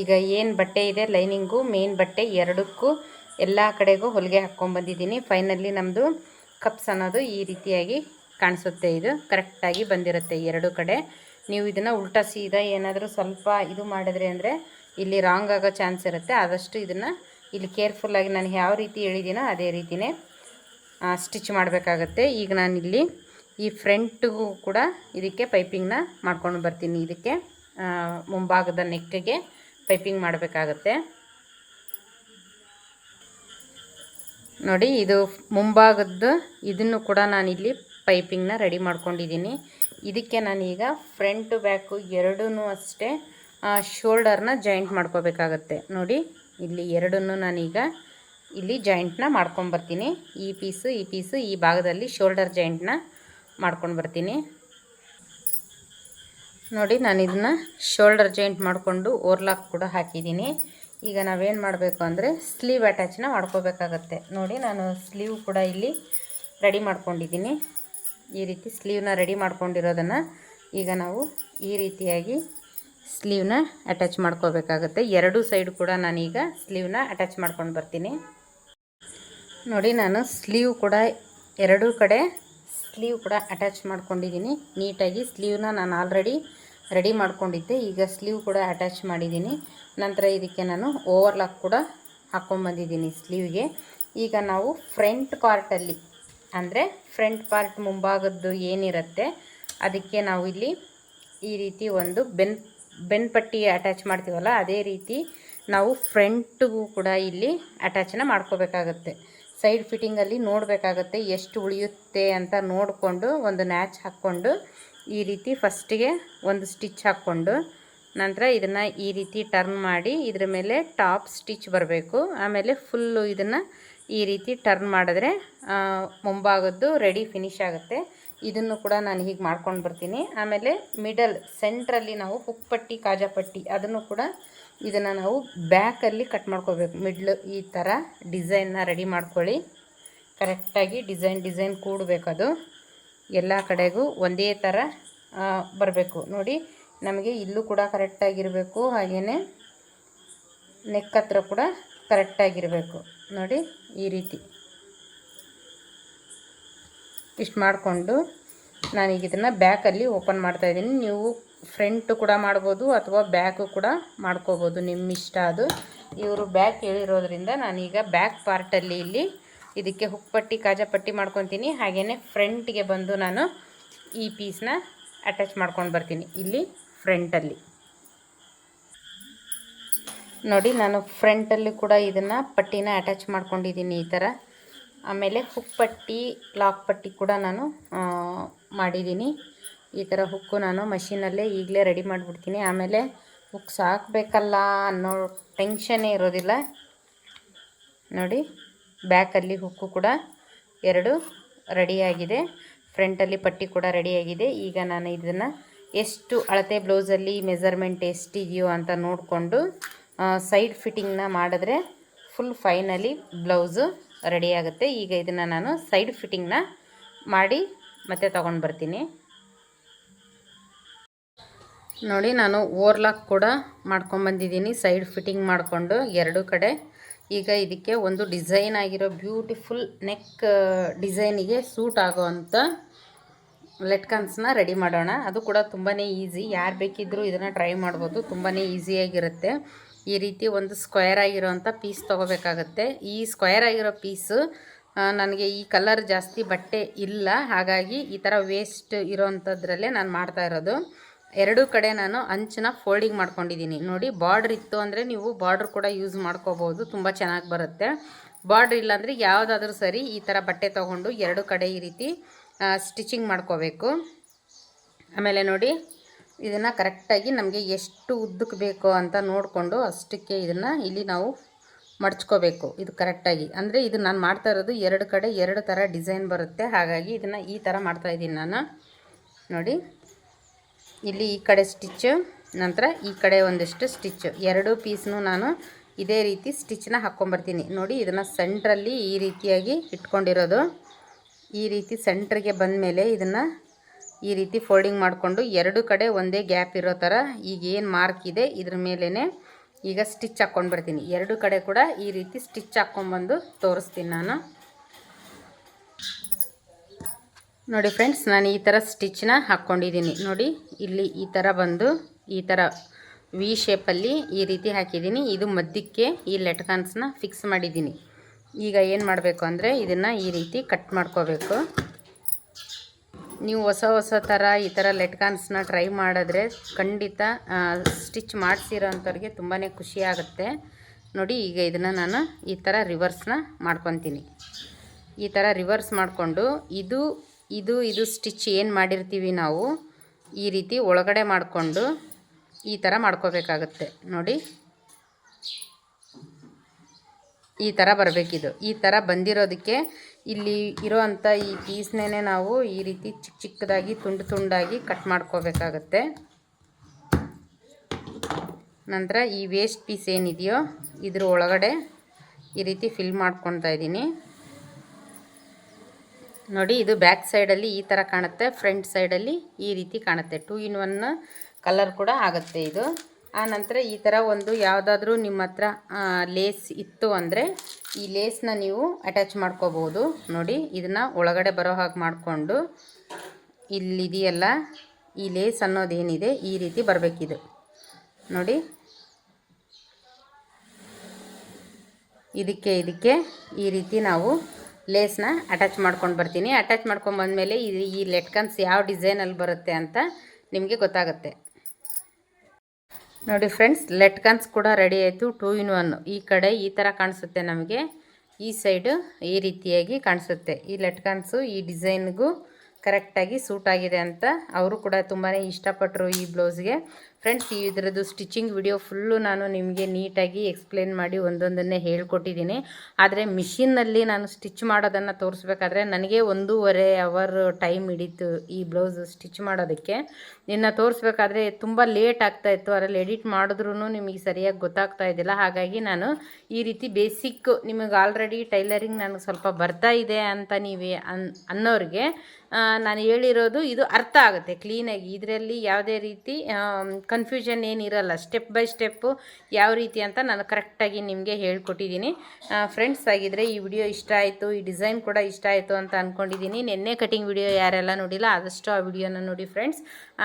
ಈಗ ಏನು ಬಟ್ಟೆ ಇದೆ, ಲೈನಿಂಗು, ಮೇನ್ ಬಟ್ಟೆ ಎರಡಕ್ಕೂ ಎಲ್ಲ ಕಡೆಗೂ ಹೊಲಿಗೆ ಹಾಕ್ಕೊಂಬಂದಿದ್ದೀನಿ. ಫೈನಲಿ ನಮ್ಮದು ಕಪ್ಸ್ ಅನ್ನೋದು ಈ ರೀತಿಯಾಗಿ ಕಾಣಿಸುತ್ತೆ ಇದು. ಕರೆಕ್ಟಾಗಿ ಬಂದಿರುತ್ತೆ ಎರಡು ಕಡೆ. ನೀವು ಇದನ್ನು ಉಲ್ಟಾ ಸೀದಾ ಏನಾದರೂ ಸ್ವಲ್ಪ ಇದು ಮಾಡಿದ್ರೆ ಅಂದರೆ ಇಲ್ಲಿ ರಾಂಗ್ ಆಗೋ ಚಾನ್ಸ್ ಇರುತ್ತೆ. ಆದಷ್ಟು ಇದನ್ನು ಇಲ್ಲಿ ಕೇರ್ಫುಲ್ಲಾಗಿ ನಾನು ಯಾವ ರೀತಿ ಹೇಳಿದ್ದೀನೋ ಅದೇ ರೀತಿಯೇ ಸ್ಟಿಚ್ ಮಾಡಬೇಕಾಗತ್ತೆ. ಈಗ ನಾನಿಲ್ಲಿ ಈ ಫ್ರಂಟ್ಗೂ ಕೂಡ ಇದಕ್ಕೆ ಪೈಪಿಂಗ್ನ ಮಾಡ್ಕೊಂಡು ಬರ್ತೀನಿ. ಇದಕ್ಕೆ ಮುಂಭಾಗದ ನೆಕ್ಕಿಗೆ ಪೈಪಿಂಗ್ ಮಾಡಬೇಕಾಗತ್ತೆ. ನೋಡಿ, ಇದು ಮುಂಭಾಗದ್ದು ಇದನ್ನು ಕೂಡ ನಾನಿಲ್ಲಿ ಪೈಪಿಂಗ್ನ ರೆಡಿ ಮಾಡ್ಕೊಂಡಿದ್ದೀನಿ. ಇದಕ್ಕೆ ನಾನೀಗ ಫ್ರಂಟು ಬ್ಯಾಕು ಎರಡೂ ಅಷ್ಟೇ ಶೋಲ್ಡರ್ನ ಜಾಯಿಂಟ್ ಮಾಡ್ಕೋಬೇಕಾಗತ್ತೆ. ನೋಡಿ, ಇಲ್ಲಿ ಎರಡನ್ನೂ ನಾನೀಗ ಇಲ್ಲಿ ಜಾಯಿಂಟ್ನ ಮಾಡ್ಕೊಂಬರ್ತೀನಿ. ಈ ಪೀಸು ಈ ಪೀಸು, ಈ ಭಾಗದಲ್ಲಿ ಶೋಲ್ಡರ್ ಜಾಯಿಂಟ್ನ ಮಾಡ್ಕೊಂಡು ಬರ್ತೀನಿ ನೋಡಿ ನಾನು ಇದನ್ನ ಶೋಲ್ಡರ್ ಜಾಯಿಂಟ್ ಮಾಡಿಕೊಂಡು ಓರ್ಲಾಕ್ ಕೂಡ ಹಾಕಿದ್ದೀನಿ. ಈಗ ನಾವೇನು ಮಾಡಬೇಕು ಅಂದರೆ ಸ್ಲೀವ್ ಅಟ್ಯಾಚ್ನ ಮಾಡ್ಕೋಬೇಕಾಗತ್ತೆ. ನೋಡಿ, ನಾನು ಸ್ಲೀವ್ ಕೂಡ ಇಲ್ಲಿ ರೆಡಿ ಮಾಡ್ಕೊಂಡಿದ್ದೀನಿ. ಈ ರೀತಿ ಸ್ಲೀವ್ನ ರೆಡಿ ಮಾಡ್ಕೊಂಡಿರೋದನ್ನು ಈಗ ನಾವು ಈ ರೀತಿಯಾಗಿ ಸ್ಲೀವ್ನ ಅಟ್ಯಾಚ್ ಮಾಡ್ಕೋಬೇಕಾಗತ್ತೆ. ಎರಡೂ ಸೈಡ್ ಕೂಡ ನಾನೀಗ ಸ್ಲೀವ್ನ ಅಟ್ಯಾಚ್ ಮಾಡ್ಕೊಂಡು ಬರ್ತೀನಿ. ನೋಡಿ, ನಾನು ಸ್ಲೀವ್ ಕೂಡ ಎರಡೂ ಕಡೆ ಸ್ಲೀವ್ ಕೂಡ ಅಟ್ಯಾಚ್ ಮಾಡ್ಕೊಂಡಿದ್ದೀನಿ. ನೀಟಾಗಿ ಸ್ಲೀವ್ನ ನಾನು ಆಲ್ರೆಡಿ ರೆಡಿ ಮಾಡ್ಕೊಂಡಿದ್ದೆ. ಈಗ ಸ್ಲೀವ್ ಕೂಡ ಅಟ್ಯಾಚ್ ಮಾಡಿದ್ದೀನಿ. ನಂತರ ಇದಕ್ಕೆ ನಾನು ಓವರ್ಲಾಕ್ ಕೂಡ ಹಾಕ್ಕೊಂಬಂದಿದ್ದೀನಿ ಸ್ಲೀವ್ಗೆ ಈಗ ನಾವು ಫ್ರಂಟ್ ಪಾರ್ಟಲ್ಲಿ ಅಂದರೆ ಫ್ರಂಟ್ ಪಾರ್ಟ್ ಮುಂಭಾಗದ್ದು ಏನಿರುತ್ತೆ, ಅದಕ್ಕೆ ನಾವು ಇಲ್ಲಿ ಈ ರೀತಿ ಒಂದು ಬೆನ್ ಬೆನ್ ಪಟ್ಟಿ ಅಟ್ಯಾಚ್ ಮಾಡ್ತೀವಲ್ಲ, ಅದೇ ರೀತಿ ನಾವು ಫ್ರಂಟ್ಗೂ ಕೂಡ ಇಲ್ಲಿ ಅಟ್ಯಾಚನ್ನ ಮಾಡ್ಕೋಬೇಕಾಗತ್ತೆ. ಸೈಡ್ ಫಿಟ್ಟಿಂಗಲ್ಲಿ ನೋಡಬೇಕಾಗತ್ತೆ ಎಷ್ಟು ಉಳಿಯುತ್ತೆ ಅಂತ ನೋಡಿಕೊಂಡು ಒಂದು ನ್ಯಾಚ್ ಹಾಕ್ಕೊಂಡು ಈ ರೀತಿ ಫಸ್ಟಿಗೆ ಒಂದು ಸ್ಟಿಚ್ ಹಾಕ್ಕೊಂಡು ನಂತರ ಇದನ್ನು ಈ ರೀತಿ ಟರ್ನ್ ಮಾಡಿ ಇದ್ರ ಮೇಲೆ ಟಾಪ್ ಸ್ಟಿಚ್ ಬರಬೇಕು. ಆಮೇಲೆ ಫುಲ್ಲು ಇದನ್ನು ಈ ರೀತಿ ಟರ್ನ್ ಮಾಡಿದ್ರೆ ಮುಂಭಾಗದ್ದು ರೆಡಿ ಫಿನಿಶ್ ಆಗುತ್ತೆ. ಇದನ್ನು ಕೂಡ ನಾನು ಹೀಗೆ ಮಾಡ್ಕೊಂಡು ಬರ್ತೀನಿ. ಆಮೇಲೆ ಮಿಡಲ್ ಸೆಂಟ್ರಲ್ಲಿ ನಾವು ಹುಕ್ಪಟ್ಟಿ ಕಾಜಾಪಟ್ಟಿ ಅದನ್ನು ಕೂಡ ಇದನ್ನು ನಾವು ಬ್ಯಾಕಲ್ಲಿ ಕಟ್ ಮಾಡ್ಕೋಬೇಕು. ಮಿಡ್ಲ್ ಈ ಥರ ಡಿಸೈನ್ನ ರೆಡಿ ಮಾಡ್ಕೊಳ್ಳಿ. ಕರೆಕ್ಟಾಗಿ ಡಿಸೈನ್ ಡಿಸೈನ್ ಕೂಡಬೇಕದು ಎಲ್ಲ ಕಡೆಗೂ ಒಂದೇ ಥರ ಬರಬೇಕು. ನೋಡಿ, ನಮಗೆ ಇಲ್ಲೂ ಕೂಡ ಕರೆಕ್ಟಾಗಿರಬೇಕು ಹಾಗೆಯೇ ನೆಕ್ ಹತ್ರ ಕೂಡ ಕರೆಕ್ಟಾಗಿರಬೇಕು ನೋಡಿ, ಈ ರೀತಿ. ಇಷ್ಟು ಮಾಡಿಕೊಂಡು ನಾನೀಗ ಇದನ್ನು ಬ್ಯಾಕಲ್ಲಿ ಓಪನ್ ಮಾಡ್ತಾಯಿದ್ದೀನಿ ನೀವು ಫ್ರಂಟು ಕೂಡ ಮಾಡ್ಬೋದು ಅಥವಾ ಬ್ಯಾಕು ಕೂಡ ಮಾಡ್ಕೋಬೋದು. ನಿಮ್ಮ ಇಷ್ಟ ಅದು. ಇವರು ಬ್ಯಾಕ್ ಹೇಳಿರೋದ್ರಿಂದ ನಾನೀಗ ಬ್ಯಾಕ್ ಪಾರ್ಟಲ್ಲಿ ಇಲ್ಲಿ ಇದಕ್ಕೆ ಹುಕ್ಪಟ್ಟಿ ಕಾಜಾಪಟ್ಟಿ ಮಾಡ್ಕೊತೀನಿ. ಹಾಗೆಯೇ ಫ್ರಂಟ್ಗೆ ಬಂದು ನಾನು ಈ ಪೀಸ್ನ ಅಟ್ಯಾಚ್ ಮಾಡ್ಕೊಂಡು ಬರ್ತೀನಿ. ಇಲ್ಲಿ ಫ್ರಂಟಲ್ಲಿ ನೋಡಿ, ನಾನು ಫ್ರಂಟಲ್ಲಿ ಕೂಡ ಇದನ್ನು ಪಟ್ಟಿನ ಅಟ್ಯಾಚ್ ಮಾಡ್ಕೊಂಡಿದ್ದೀನಿ ಈ ಥರ ಆಮೇಲೆ ಹುಕ್ ಪಟ್ಟಿ, ಲಾಕ್ ಪಟ್ಟಿ ಕೂಡ ನಾನು ಮಾಡಿದ್ದೀನಿ ಈ ಥರ ಹುಕ್ಕು ನಾನು ಮಷೀನಲ್ಲೇ ಈಗಲೇ ರೆಡಿ ಮಾಡಿಬಿಡ್ತೀನಿ. ಆಮೇಲೆ ಹುಕ್ ಸಾಕಬೇಕಲ್ಲ ಅನ್ನೋ ಟೆನ್ಷನ್ನೇ ಇರೋದಿಲ್ಲ. ನೋಡಿ, ಬ್ಯಾಕಲ್ಲಿ ಹುಕ್ಕು ಕೂಡ ಎರಡು ರೆಡಿಯಾಗಿದೆ. ಫ್ರಂಟಲ್ಲಿ ಪಟ್ಟಿ ಕೂಡ ರೆಡಿಯಾಗಿದೆ. ಈಗ ನಾನು ಇದನ್ನು ಎಷ್ಟು ಅಳತೆ ಬ್ಲೌಸಲ್ಲಿ ಮೆಜರ್ಮೆಂಟ್ ಎಷ್ಟಿದೆಯೋ ಅಂತ ನೋಡಿಕೊಂಡು ಸೈಡ್ ಫಿಟ್ಟಿಂಗ್ನ ಮಾಡಿದ್ರೆ ಫುಲ್ ಫೈನಲಿ ಬ್ಲೌಸು ರೆಡಿ ಆಗುತ್ತೆ. ಈಗ ಇದನ್ನು ನಾನು ಸೈಡ್ ಫಿಟ್ಟಿಂಗ್ನ ಮಾಡಿ ಮತ್ತೆ ತಗೊಂಡು ಬರ್ತೀನಿ. ನೋಡಿ, ನಾನು ಓರ್ಲಾಕ್ ಕೂಡ ಮಾಡ್ಕೊಂಬಂದಿದ್ದೀನಿ ಸೈಡ್ ಫಿಟ್ಟಿಂಗ್ ಮಾಡಿಕೊಂಡು ಎರಡು ಕಡೆ. ಈಗ ಇದಕ್ಕೆ ಒಂದು ಡಿಸೈನ್ ಆಗಿರೋ ಬ್ಯೂಟಿಫುಲ್ ನೆಕ್ ಡಿಸೈನಿಗೆ ಸೂಟ್ ಆಗೋವಂಥ ಲೆಟ್ಕನ್ಸ್ನ ರೆಡಿ ಮಾಡೋಣ. ಅದು ಕೂಡ ತುಂಬಾ ಈಸಿ ಯಾರು ಬೇಕಿದ್ದರೂ ಇದನ್ನು ಟ್ರೈ ಮಾಡ್ಬೋದು. ತುಂಬಾ ಈಸಿಯಾಗಿರುತ್ತೆ ಈ ರೀತಿ ಒಂದು ಸ್ಕ್ವೇರ್ ಆಗಿರೋವಂಥ ಪೀಸ್ ತೊಗೋಬೇಕಾಗತ್ತೆ. ಈ ಸ್ಕ್ವೇರ್ ಆಗಿರೋ ಪೀಸು ನನಗೆ ಈ ಕಲರ್ ಜಾಸ್ತಿ ಬಟ್ಟೆ ಇಲ್ಲ. ಹಾಗಾಗಿ ಈ ಥರ ವೇಸ್ಟ್ ಇರೋವಂಥದ್ರಲ್ಲೇ ನಾನು ಮಾಡ್ತಾ ಇರೋದು. ಎರಡೂ ಕಡೆ ನಾನು ಅಂಚನ್ನ ಫೋಲ್ಡಿಂಗ್ ಮಾಡ್ಕೊಂಡಿದ್ದೀನಿ. ನೋಡಿ, ಬಾರ್ಡ್ರ್ ಇತ್ತು ಅಂದರೆ ನೀವು ಬಾರ್ಡ್ರ್ ಕೂಡ ಯೂಸ್ ಮಾಡ್ಕೋಬೋದು. ತುಂಬ ಚೆನ್ನಾಗಿ ಬರುತ್ತೆ. ಬಾರ್ಡ್ರ್ ಇಲ್ಲಾಂದರೆ ಯಾವುದಾದ್ರೂ ಸರಿ ಈ ಥರ ಬಟ್ಟೆ ತೊಗೊಂಡು ಎರಡು ಕಡೆ ಈ ರೀತಿ ಸ್ಟಿಚಿಂಗ್ ಮಾಡ್ಕೋಬೇಕು. ಆಮೇಲೆ ನೋಡಿ ಇದನ್ನು ಕರೆಕ್ಟಾಗಿ ನಮಗೆ ಎಷ್ಟು ಉದ್ದಕ್ಕೆ ಬೇಕೋ ಅಂತ ನೋಡಿಕೊಂಡು ಅಷ್ಟಕ್ಕೆ ಇದನ್ನು ಇಲ್ಲಿ ನಾವು ಮಡ್ಚ್ಕೋಬೇಕು. ಇದು ಕರೆಕ್ಟಾಗಿ ಅಂದರೆ ಇದು ನಾನು ಮಾಡ್ತಾ ಇರೋದು ಎರಡು ಕಡೆ ಎರಡು ಥರ ಡಿಸೈನ್ ಬರುತ್ತೆ. ಹಾಗಾಗಿ ಇದನ್ನು ಈ ಥರ ಮಾಡ್ತಾ ಇದ್ದೀನಿ ನಾನು. ನೋಡಿ. ಇಲ್ಲಿ ಈ ಕಡೆ ಸ್ಟಿಚ್ ನಂತರ ಈ ಕಡೆ ಒಂದಿಷ್ಟು ಸ್ಟಿಚ್ ಎರಡು ಪೀಸ್ನು ನಾನು ಇದೇ ರೀತಿ ಸ್ಟಿಚ್ನ ಹಾಕ್ಕೊಂಬರ್ತೀನಿ. ನೋಡಿ, ಇದನ್ನು ಸೆಂಟ್ರಲ್ಲಿ ಈ ರೀತಿಯಾಗಿ ಇಟ್ಕೊಂಡಿರೋದು. ಈ ರೀತಿ ಸೆಂಟ್ರಿಗೆ ಬಂದ ಮೇಲೆ ಇದನ್ನು ಈ ರೀತಿ ಫೋಲ್ಡಿಂಗ್ ಮಾಡಿಕೊಂಡು ಎರಡು ಕಡೆ ಒಂದೇ ಗ್ಯಾಪ್ ಇರೋ ಥರ ಈಗ ಏನು ಮಾರ್ಕ್ ಇದೆ, ಇದ್ರ ಮೇಲೇ ಈಗ ಸ್ಟಿಚ್ ಹಾಕ್ಕೊಂಡು ಬರ್ತೀನಿ. ಎರಡು ಕಡೆ ಕೂಡ ಈ ರೀತಿ ಸ್ಟಿಚ್ ಹಾಕ್ಕೊಂಬಂದು ತೋರಿಸ್ತೀನಿ ನಾನು. ನೋಡಿ ಫ್ರೆಂಡ್ಸ್, ನಾನು ಈ ಥರ ಸ್ಟಿಚ್ನ ಹಾಕ್ಕೊಂಡಿದ್ದೀನಿ. ನೋಡಿ, ಇಲ್ಲಿ ಈ ಥರ ಬಂದು ಈ ಥರ ವಿ ಶೇಪಲ್ಲಿ ಈ ರೀತಿ ಹಾಕಿದ್ದೀನಿ. ಇದು ಮಧ್ಯಕ್ಕೆ ಈ ಲೆಟ್ಕಾನ್ಸ್ನ ಫಿಕ್ಸ್ ಮಾಡಿದ್ದೀನಿ. ಈಗ ಏನು ಮಾಡಬೇಕು ಅಂದರೆ ಇದನ್ನು ಈ ರೀತಿ ಕಟ್ ಮಾಡ್ಕೋಬೇಕು. ನೀವು ಹೊಸ ಹೊಸ ಥರ ಈ ಥರ ಲೆಟ್ಕಾನ್ಸ್ನ ಟ್ರೈ ಮಾಡಿದ್ರೆ ಖಂಡಿತ ಸ್ಟಿಚ್ ಮಾಡಿಸಿರೋ ಅಂಥವ್ರಿಗೆ ತುಂಬಾ ಖುಷಿ ಆಗುತ್ತೆ. ನೋಡಿ, ಈಗ ಇದನ್ನು ನಾನು ಈ ಥರ ರಿವರ್ಸ್ನ ಮಾಡ್ಕೊತೀನಿ. ಈ ಥರ ರಿವರ್ಸ್ ಮಾಡಿಕೊಂಡು ಇದು ಇದು ಇದು ಸ್ಟಿಚ್ ಏನು ಮಾಡಿರ್ತೀವಿ ನಾವು, ಈ ರೀತಿ ಒಳಗಡೆ ಮಾಡಿಕೊಂಡು ಈ ಥರ ಮಾಡ್ಕೋಬೇಕಾಗತ್ತೆ. ನೋಡಿ. ಈ ಥರ ಬರಬೇಕಿದು. ಈ ಥರ ಬಂದಿರೋದಕ್ಕೆ ಇಲ್ಲಿ ಇರೋವಂಥ ಈ ಪೀಸ್ನೇ ನಾವು ಈ ರೀತಿ ಚಿಕ್ಕ ಚಿಕ್ಕದಾಗಿ, ತುಂಡು ತುಂಡಾಗಿ ಕಟ್ ಮಾಡ್ಕೋಬೇಕಾಗತ್ತೆ. ನಂತರ ಈ ವೇಸ್ಟ್ ಪೀಸ್ ಏನಿದೆಯೋ ಇದ್ರ ಒಳಗಡೆ ಈ ರೀತಿ ಫಿಲ್ ಮಾಡ್ಕೊತಾ ಇದ್ದೀನಿ. ನೋಡಿ, ಇದು ಬ್ಯಾಕ್ ಸೈಡಲ್ಲಿ ಈ ಥರ ಕಾಣುತ್ತೆ ಫ್ರಂಟ್ ಸೈಡಲ್ಲಿ ಈ ರೀತಿ ಕಾಣುತ್ತೆ. ಟೂ ಇನ್ ಒನ್ ಕಲರ್ ಕೂಡ ಆಗುತ್ತೆ ಇದು. ಆ ನಂತರ ಈ ಥರ ಒಂದು ಯಾವುದಾದ್ರೂ ನಿಮ್ಮ ಹತ್ರ ಲೇಸ್ ಇತ್ತು ಅಂದರೆ ಈ ಲೇಸ್ನ ನೀವು ಅಟ್ಯಾಚ್ ಮಾಡ್ಕೋಬೋದು ನೋಡಿ, ಇದನ್ನು ಒಳಗಡೆ ಬರೋ ಹಾಗೆ ಮಾಡಿಕೊಂಡು ಇಲ್ಲಿದೆಯಲ್ಲ, ಈ ಲೇಸ್ ಅನ್ನೋದೇನಿದೆ ಈ ರೀತಿ ಬರಬೇಕಿದು. ನೋಡಿ, ಇದಕ್ಕೆ ಇದಕ್ಕೆ ಈ ರೀತಿ ನಾವು ಲೇಸ್ನ ಅಟ್ಯಾಚ್ ಮಾಡ್ಕೊಂಡು ಬರ್ತೀನಿ. ಅಟ್ಯಾಚ್ ಮಾಡ್ಕೊಂಡು ಬಂದಮೇಲೆ ಇದು ಈ ಲೆಟ್ಕನ್ಸ್ ಯಾವ ಡಿಸೈನಲ್ಲಿ ಬರುತ್ತೆ ಅಂತ ನಿಮಗೆ ಗೊತ್ತಾಗುತ್ತೆ. ನೋಡಿ ಫ್ರೆಂಡ್ಸ್, ಲೆಟ್ಕನ್ಸ್ ಕೂಡ ರೆಡಿ ಆಯಿತು ಟೂ ಇನ್ ಒನ್ ಈ ಕಡೆ ಈ ಥರ ಕಾಣಿಸುತ್ತೆ ನಮಗೆ. ಈ ಸೈಡು ಈ ರೀತಿಯಾಗಿ ಕಾಣಿಸುತ್ತೆ. ಈ ಲೆಟ್ಕನ್ಸು, ಈ ಡಿಸೈನ್ಗೂ ಕರೆಕ್ಟಾಗಿ ಸೂಟ್ ಆಗಿದೆ ಅಂತ ಅವರು ಕೂಡ ತುಂಬಾ ಇಷ್ಟಪಟ್ಟರು ಈ ಬ್ಲೌಸ್ಗೆ ಫ್ರೆಂಡ್ಸ್ ಇದರದ್ದು ಸ್ಟಿಚಿಂಗ್ ವಿಡಿಯೋ ಫುಲ್ಲು ನಾನು ನಿಮಗೆ ನೀಟಾಗಿ ಎಕ್ಸ್ಪ್ಲೇನ್ ಮಾಡಿ ಒಂದೊಂದನ್ನೇ ಹೇಳ್ಕೊಟ್ಟಿದ್ದೀನಿ. ಆದರೆ ಮಿಷಿನ್ನಲ್ಲಿ ನಾನು ಸ್ಟಿಚ್ ಮಾಡೋದನ್ನು ತೋರಿಸ್ಬೇಕಾದ್ರೆ ನನಗೆ ಒಂದೂವರೆ ಅವರ್ ಟೈಮ್ ಹಿಡಿತು ಈ ಬ್ಲೌಸ್ ಸ್ಟಿಚ್ ಮಾಡೋದಕ್ಕೆ. ಇನ್ನು ತೋರಿಸ್ಬೇಕಾದ್ರೆ ತುಂಬ ಲೇಟ್ ಆಗ್ತಾ ಇತ್ತು, ಅದರಲ್ಲಿ ಎಡಿಟ್ ಮಾಡಿದ್ರೂ ನಿಮಗೆ ಸರಿಯಾಗಿ ಗೊತ್ತಾಗ್ತಾ ಇದ್ದಿಲ್ಲ. ಹಾಗಾಗಿ ನಾನು ಈ ರೀತಿ ಬೇಸಿಕ್ ನಿಮಗೆ ಆಲ್ರೆಡಿ ಟೈಲರಿಂಗ್ ನನಗೆ ಸ್ವಲ್ಪ ಬರ್ತಾ ಇದೆ ಅಂತ ನೀವೇ ಅನ್, ಅನ್ನೋರಿಗೆ ನಾನು ಹೇಳಿರೋದು ಇದು ಅರ್ಥ ಆಗುತ್ತೆ. ಕ್ಲೀನಾಗಿ ಇದರಲ್ಲಿ ಯಾವುದೇ ರೀತಿ ಕನ್ಫ್ಯೂಷನ್ ಏನಿರಲ್ಲ ಸ್ಟೆಪ್ ಬೈ ಸ್ಟೆಪ್ಪು ಯಾವ ರೀತಿ ಅಂತ ನಾನು ಕರೆಕ್ಟಾಗಿ ನಿಮಗೆ ಹೇಳ್ಕೊಟ್ಟಿದ್ದೀನಿ. ಫ್ರೆಂಡ್ಸ್ ಆಗಿದ್ದರೆ ಈ ವಿಡಿಯೋ ಇಷ್ಟ ಆಯಿತು, ಈ ಡಿಸೈನ್ ಕೂಡ ಇಷ್ಟ ಆಯಿತು ಅಂತ ಅಂದ್ಕೊಂಡಿದ್ದೀನಿ ನಿನ್ನೆ ಕಟಿಂಗ್ ವಿಡಿಯೋ ಯಾರೆಲ್ಲ ನೋಡಿಲ್ಲ, ಆದಷ್ಟು ಆ ವಿಡಿಯೋನ ನೋಡಿ ಫ್ರೆಂಡ್ಸ್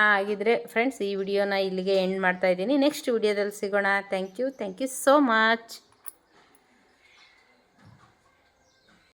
ಆಗಿದ್ದರೆ ಫ್ರೆಂಡ್ಸ್ ಈ ವಿಡಿಯೋನ ಇಲ್ಲಿಗೆ ಎಂಡ್ ಮಾಡ್ತಾಯಿದ್ದೀನಿ ನೆಕ್ಸ್ಟ್ ವಿಡಿಯೋದಲ್ಲಿ ಸಿಗೋಣ. Thank you thank you so much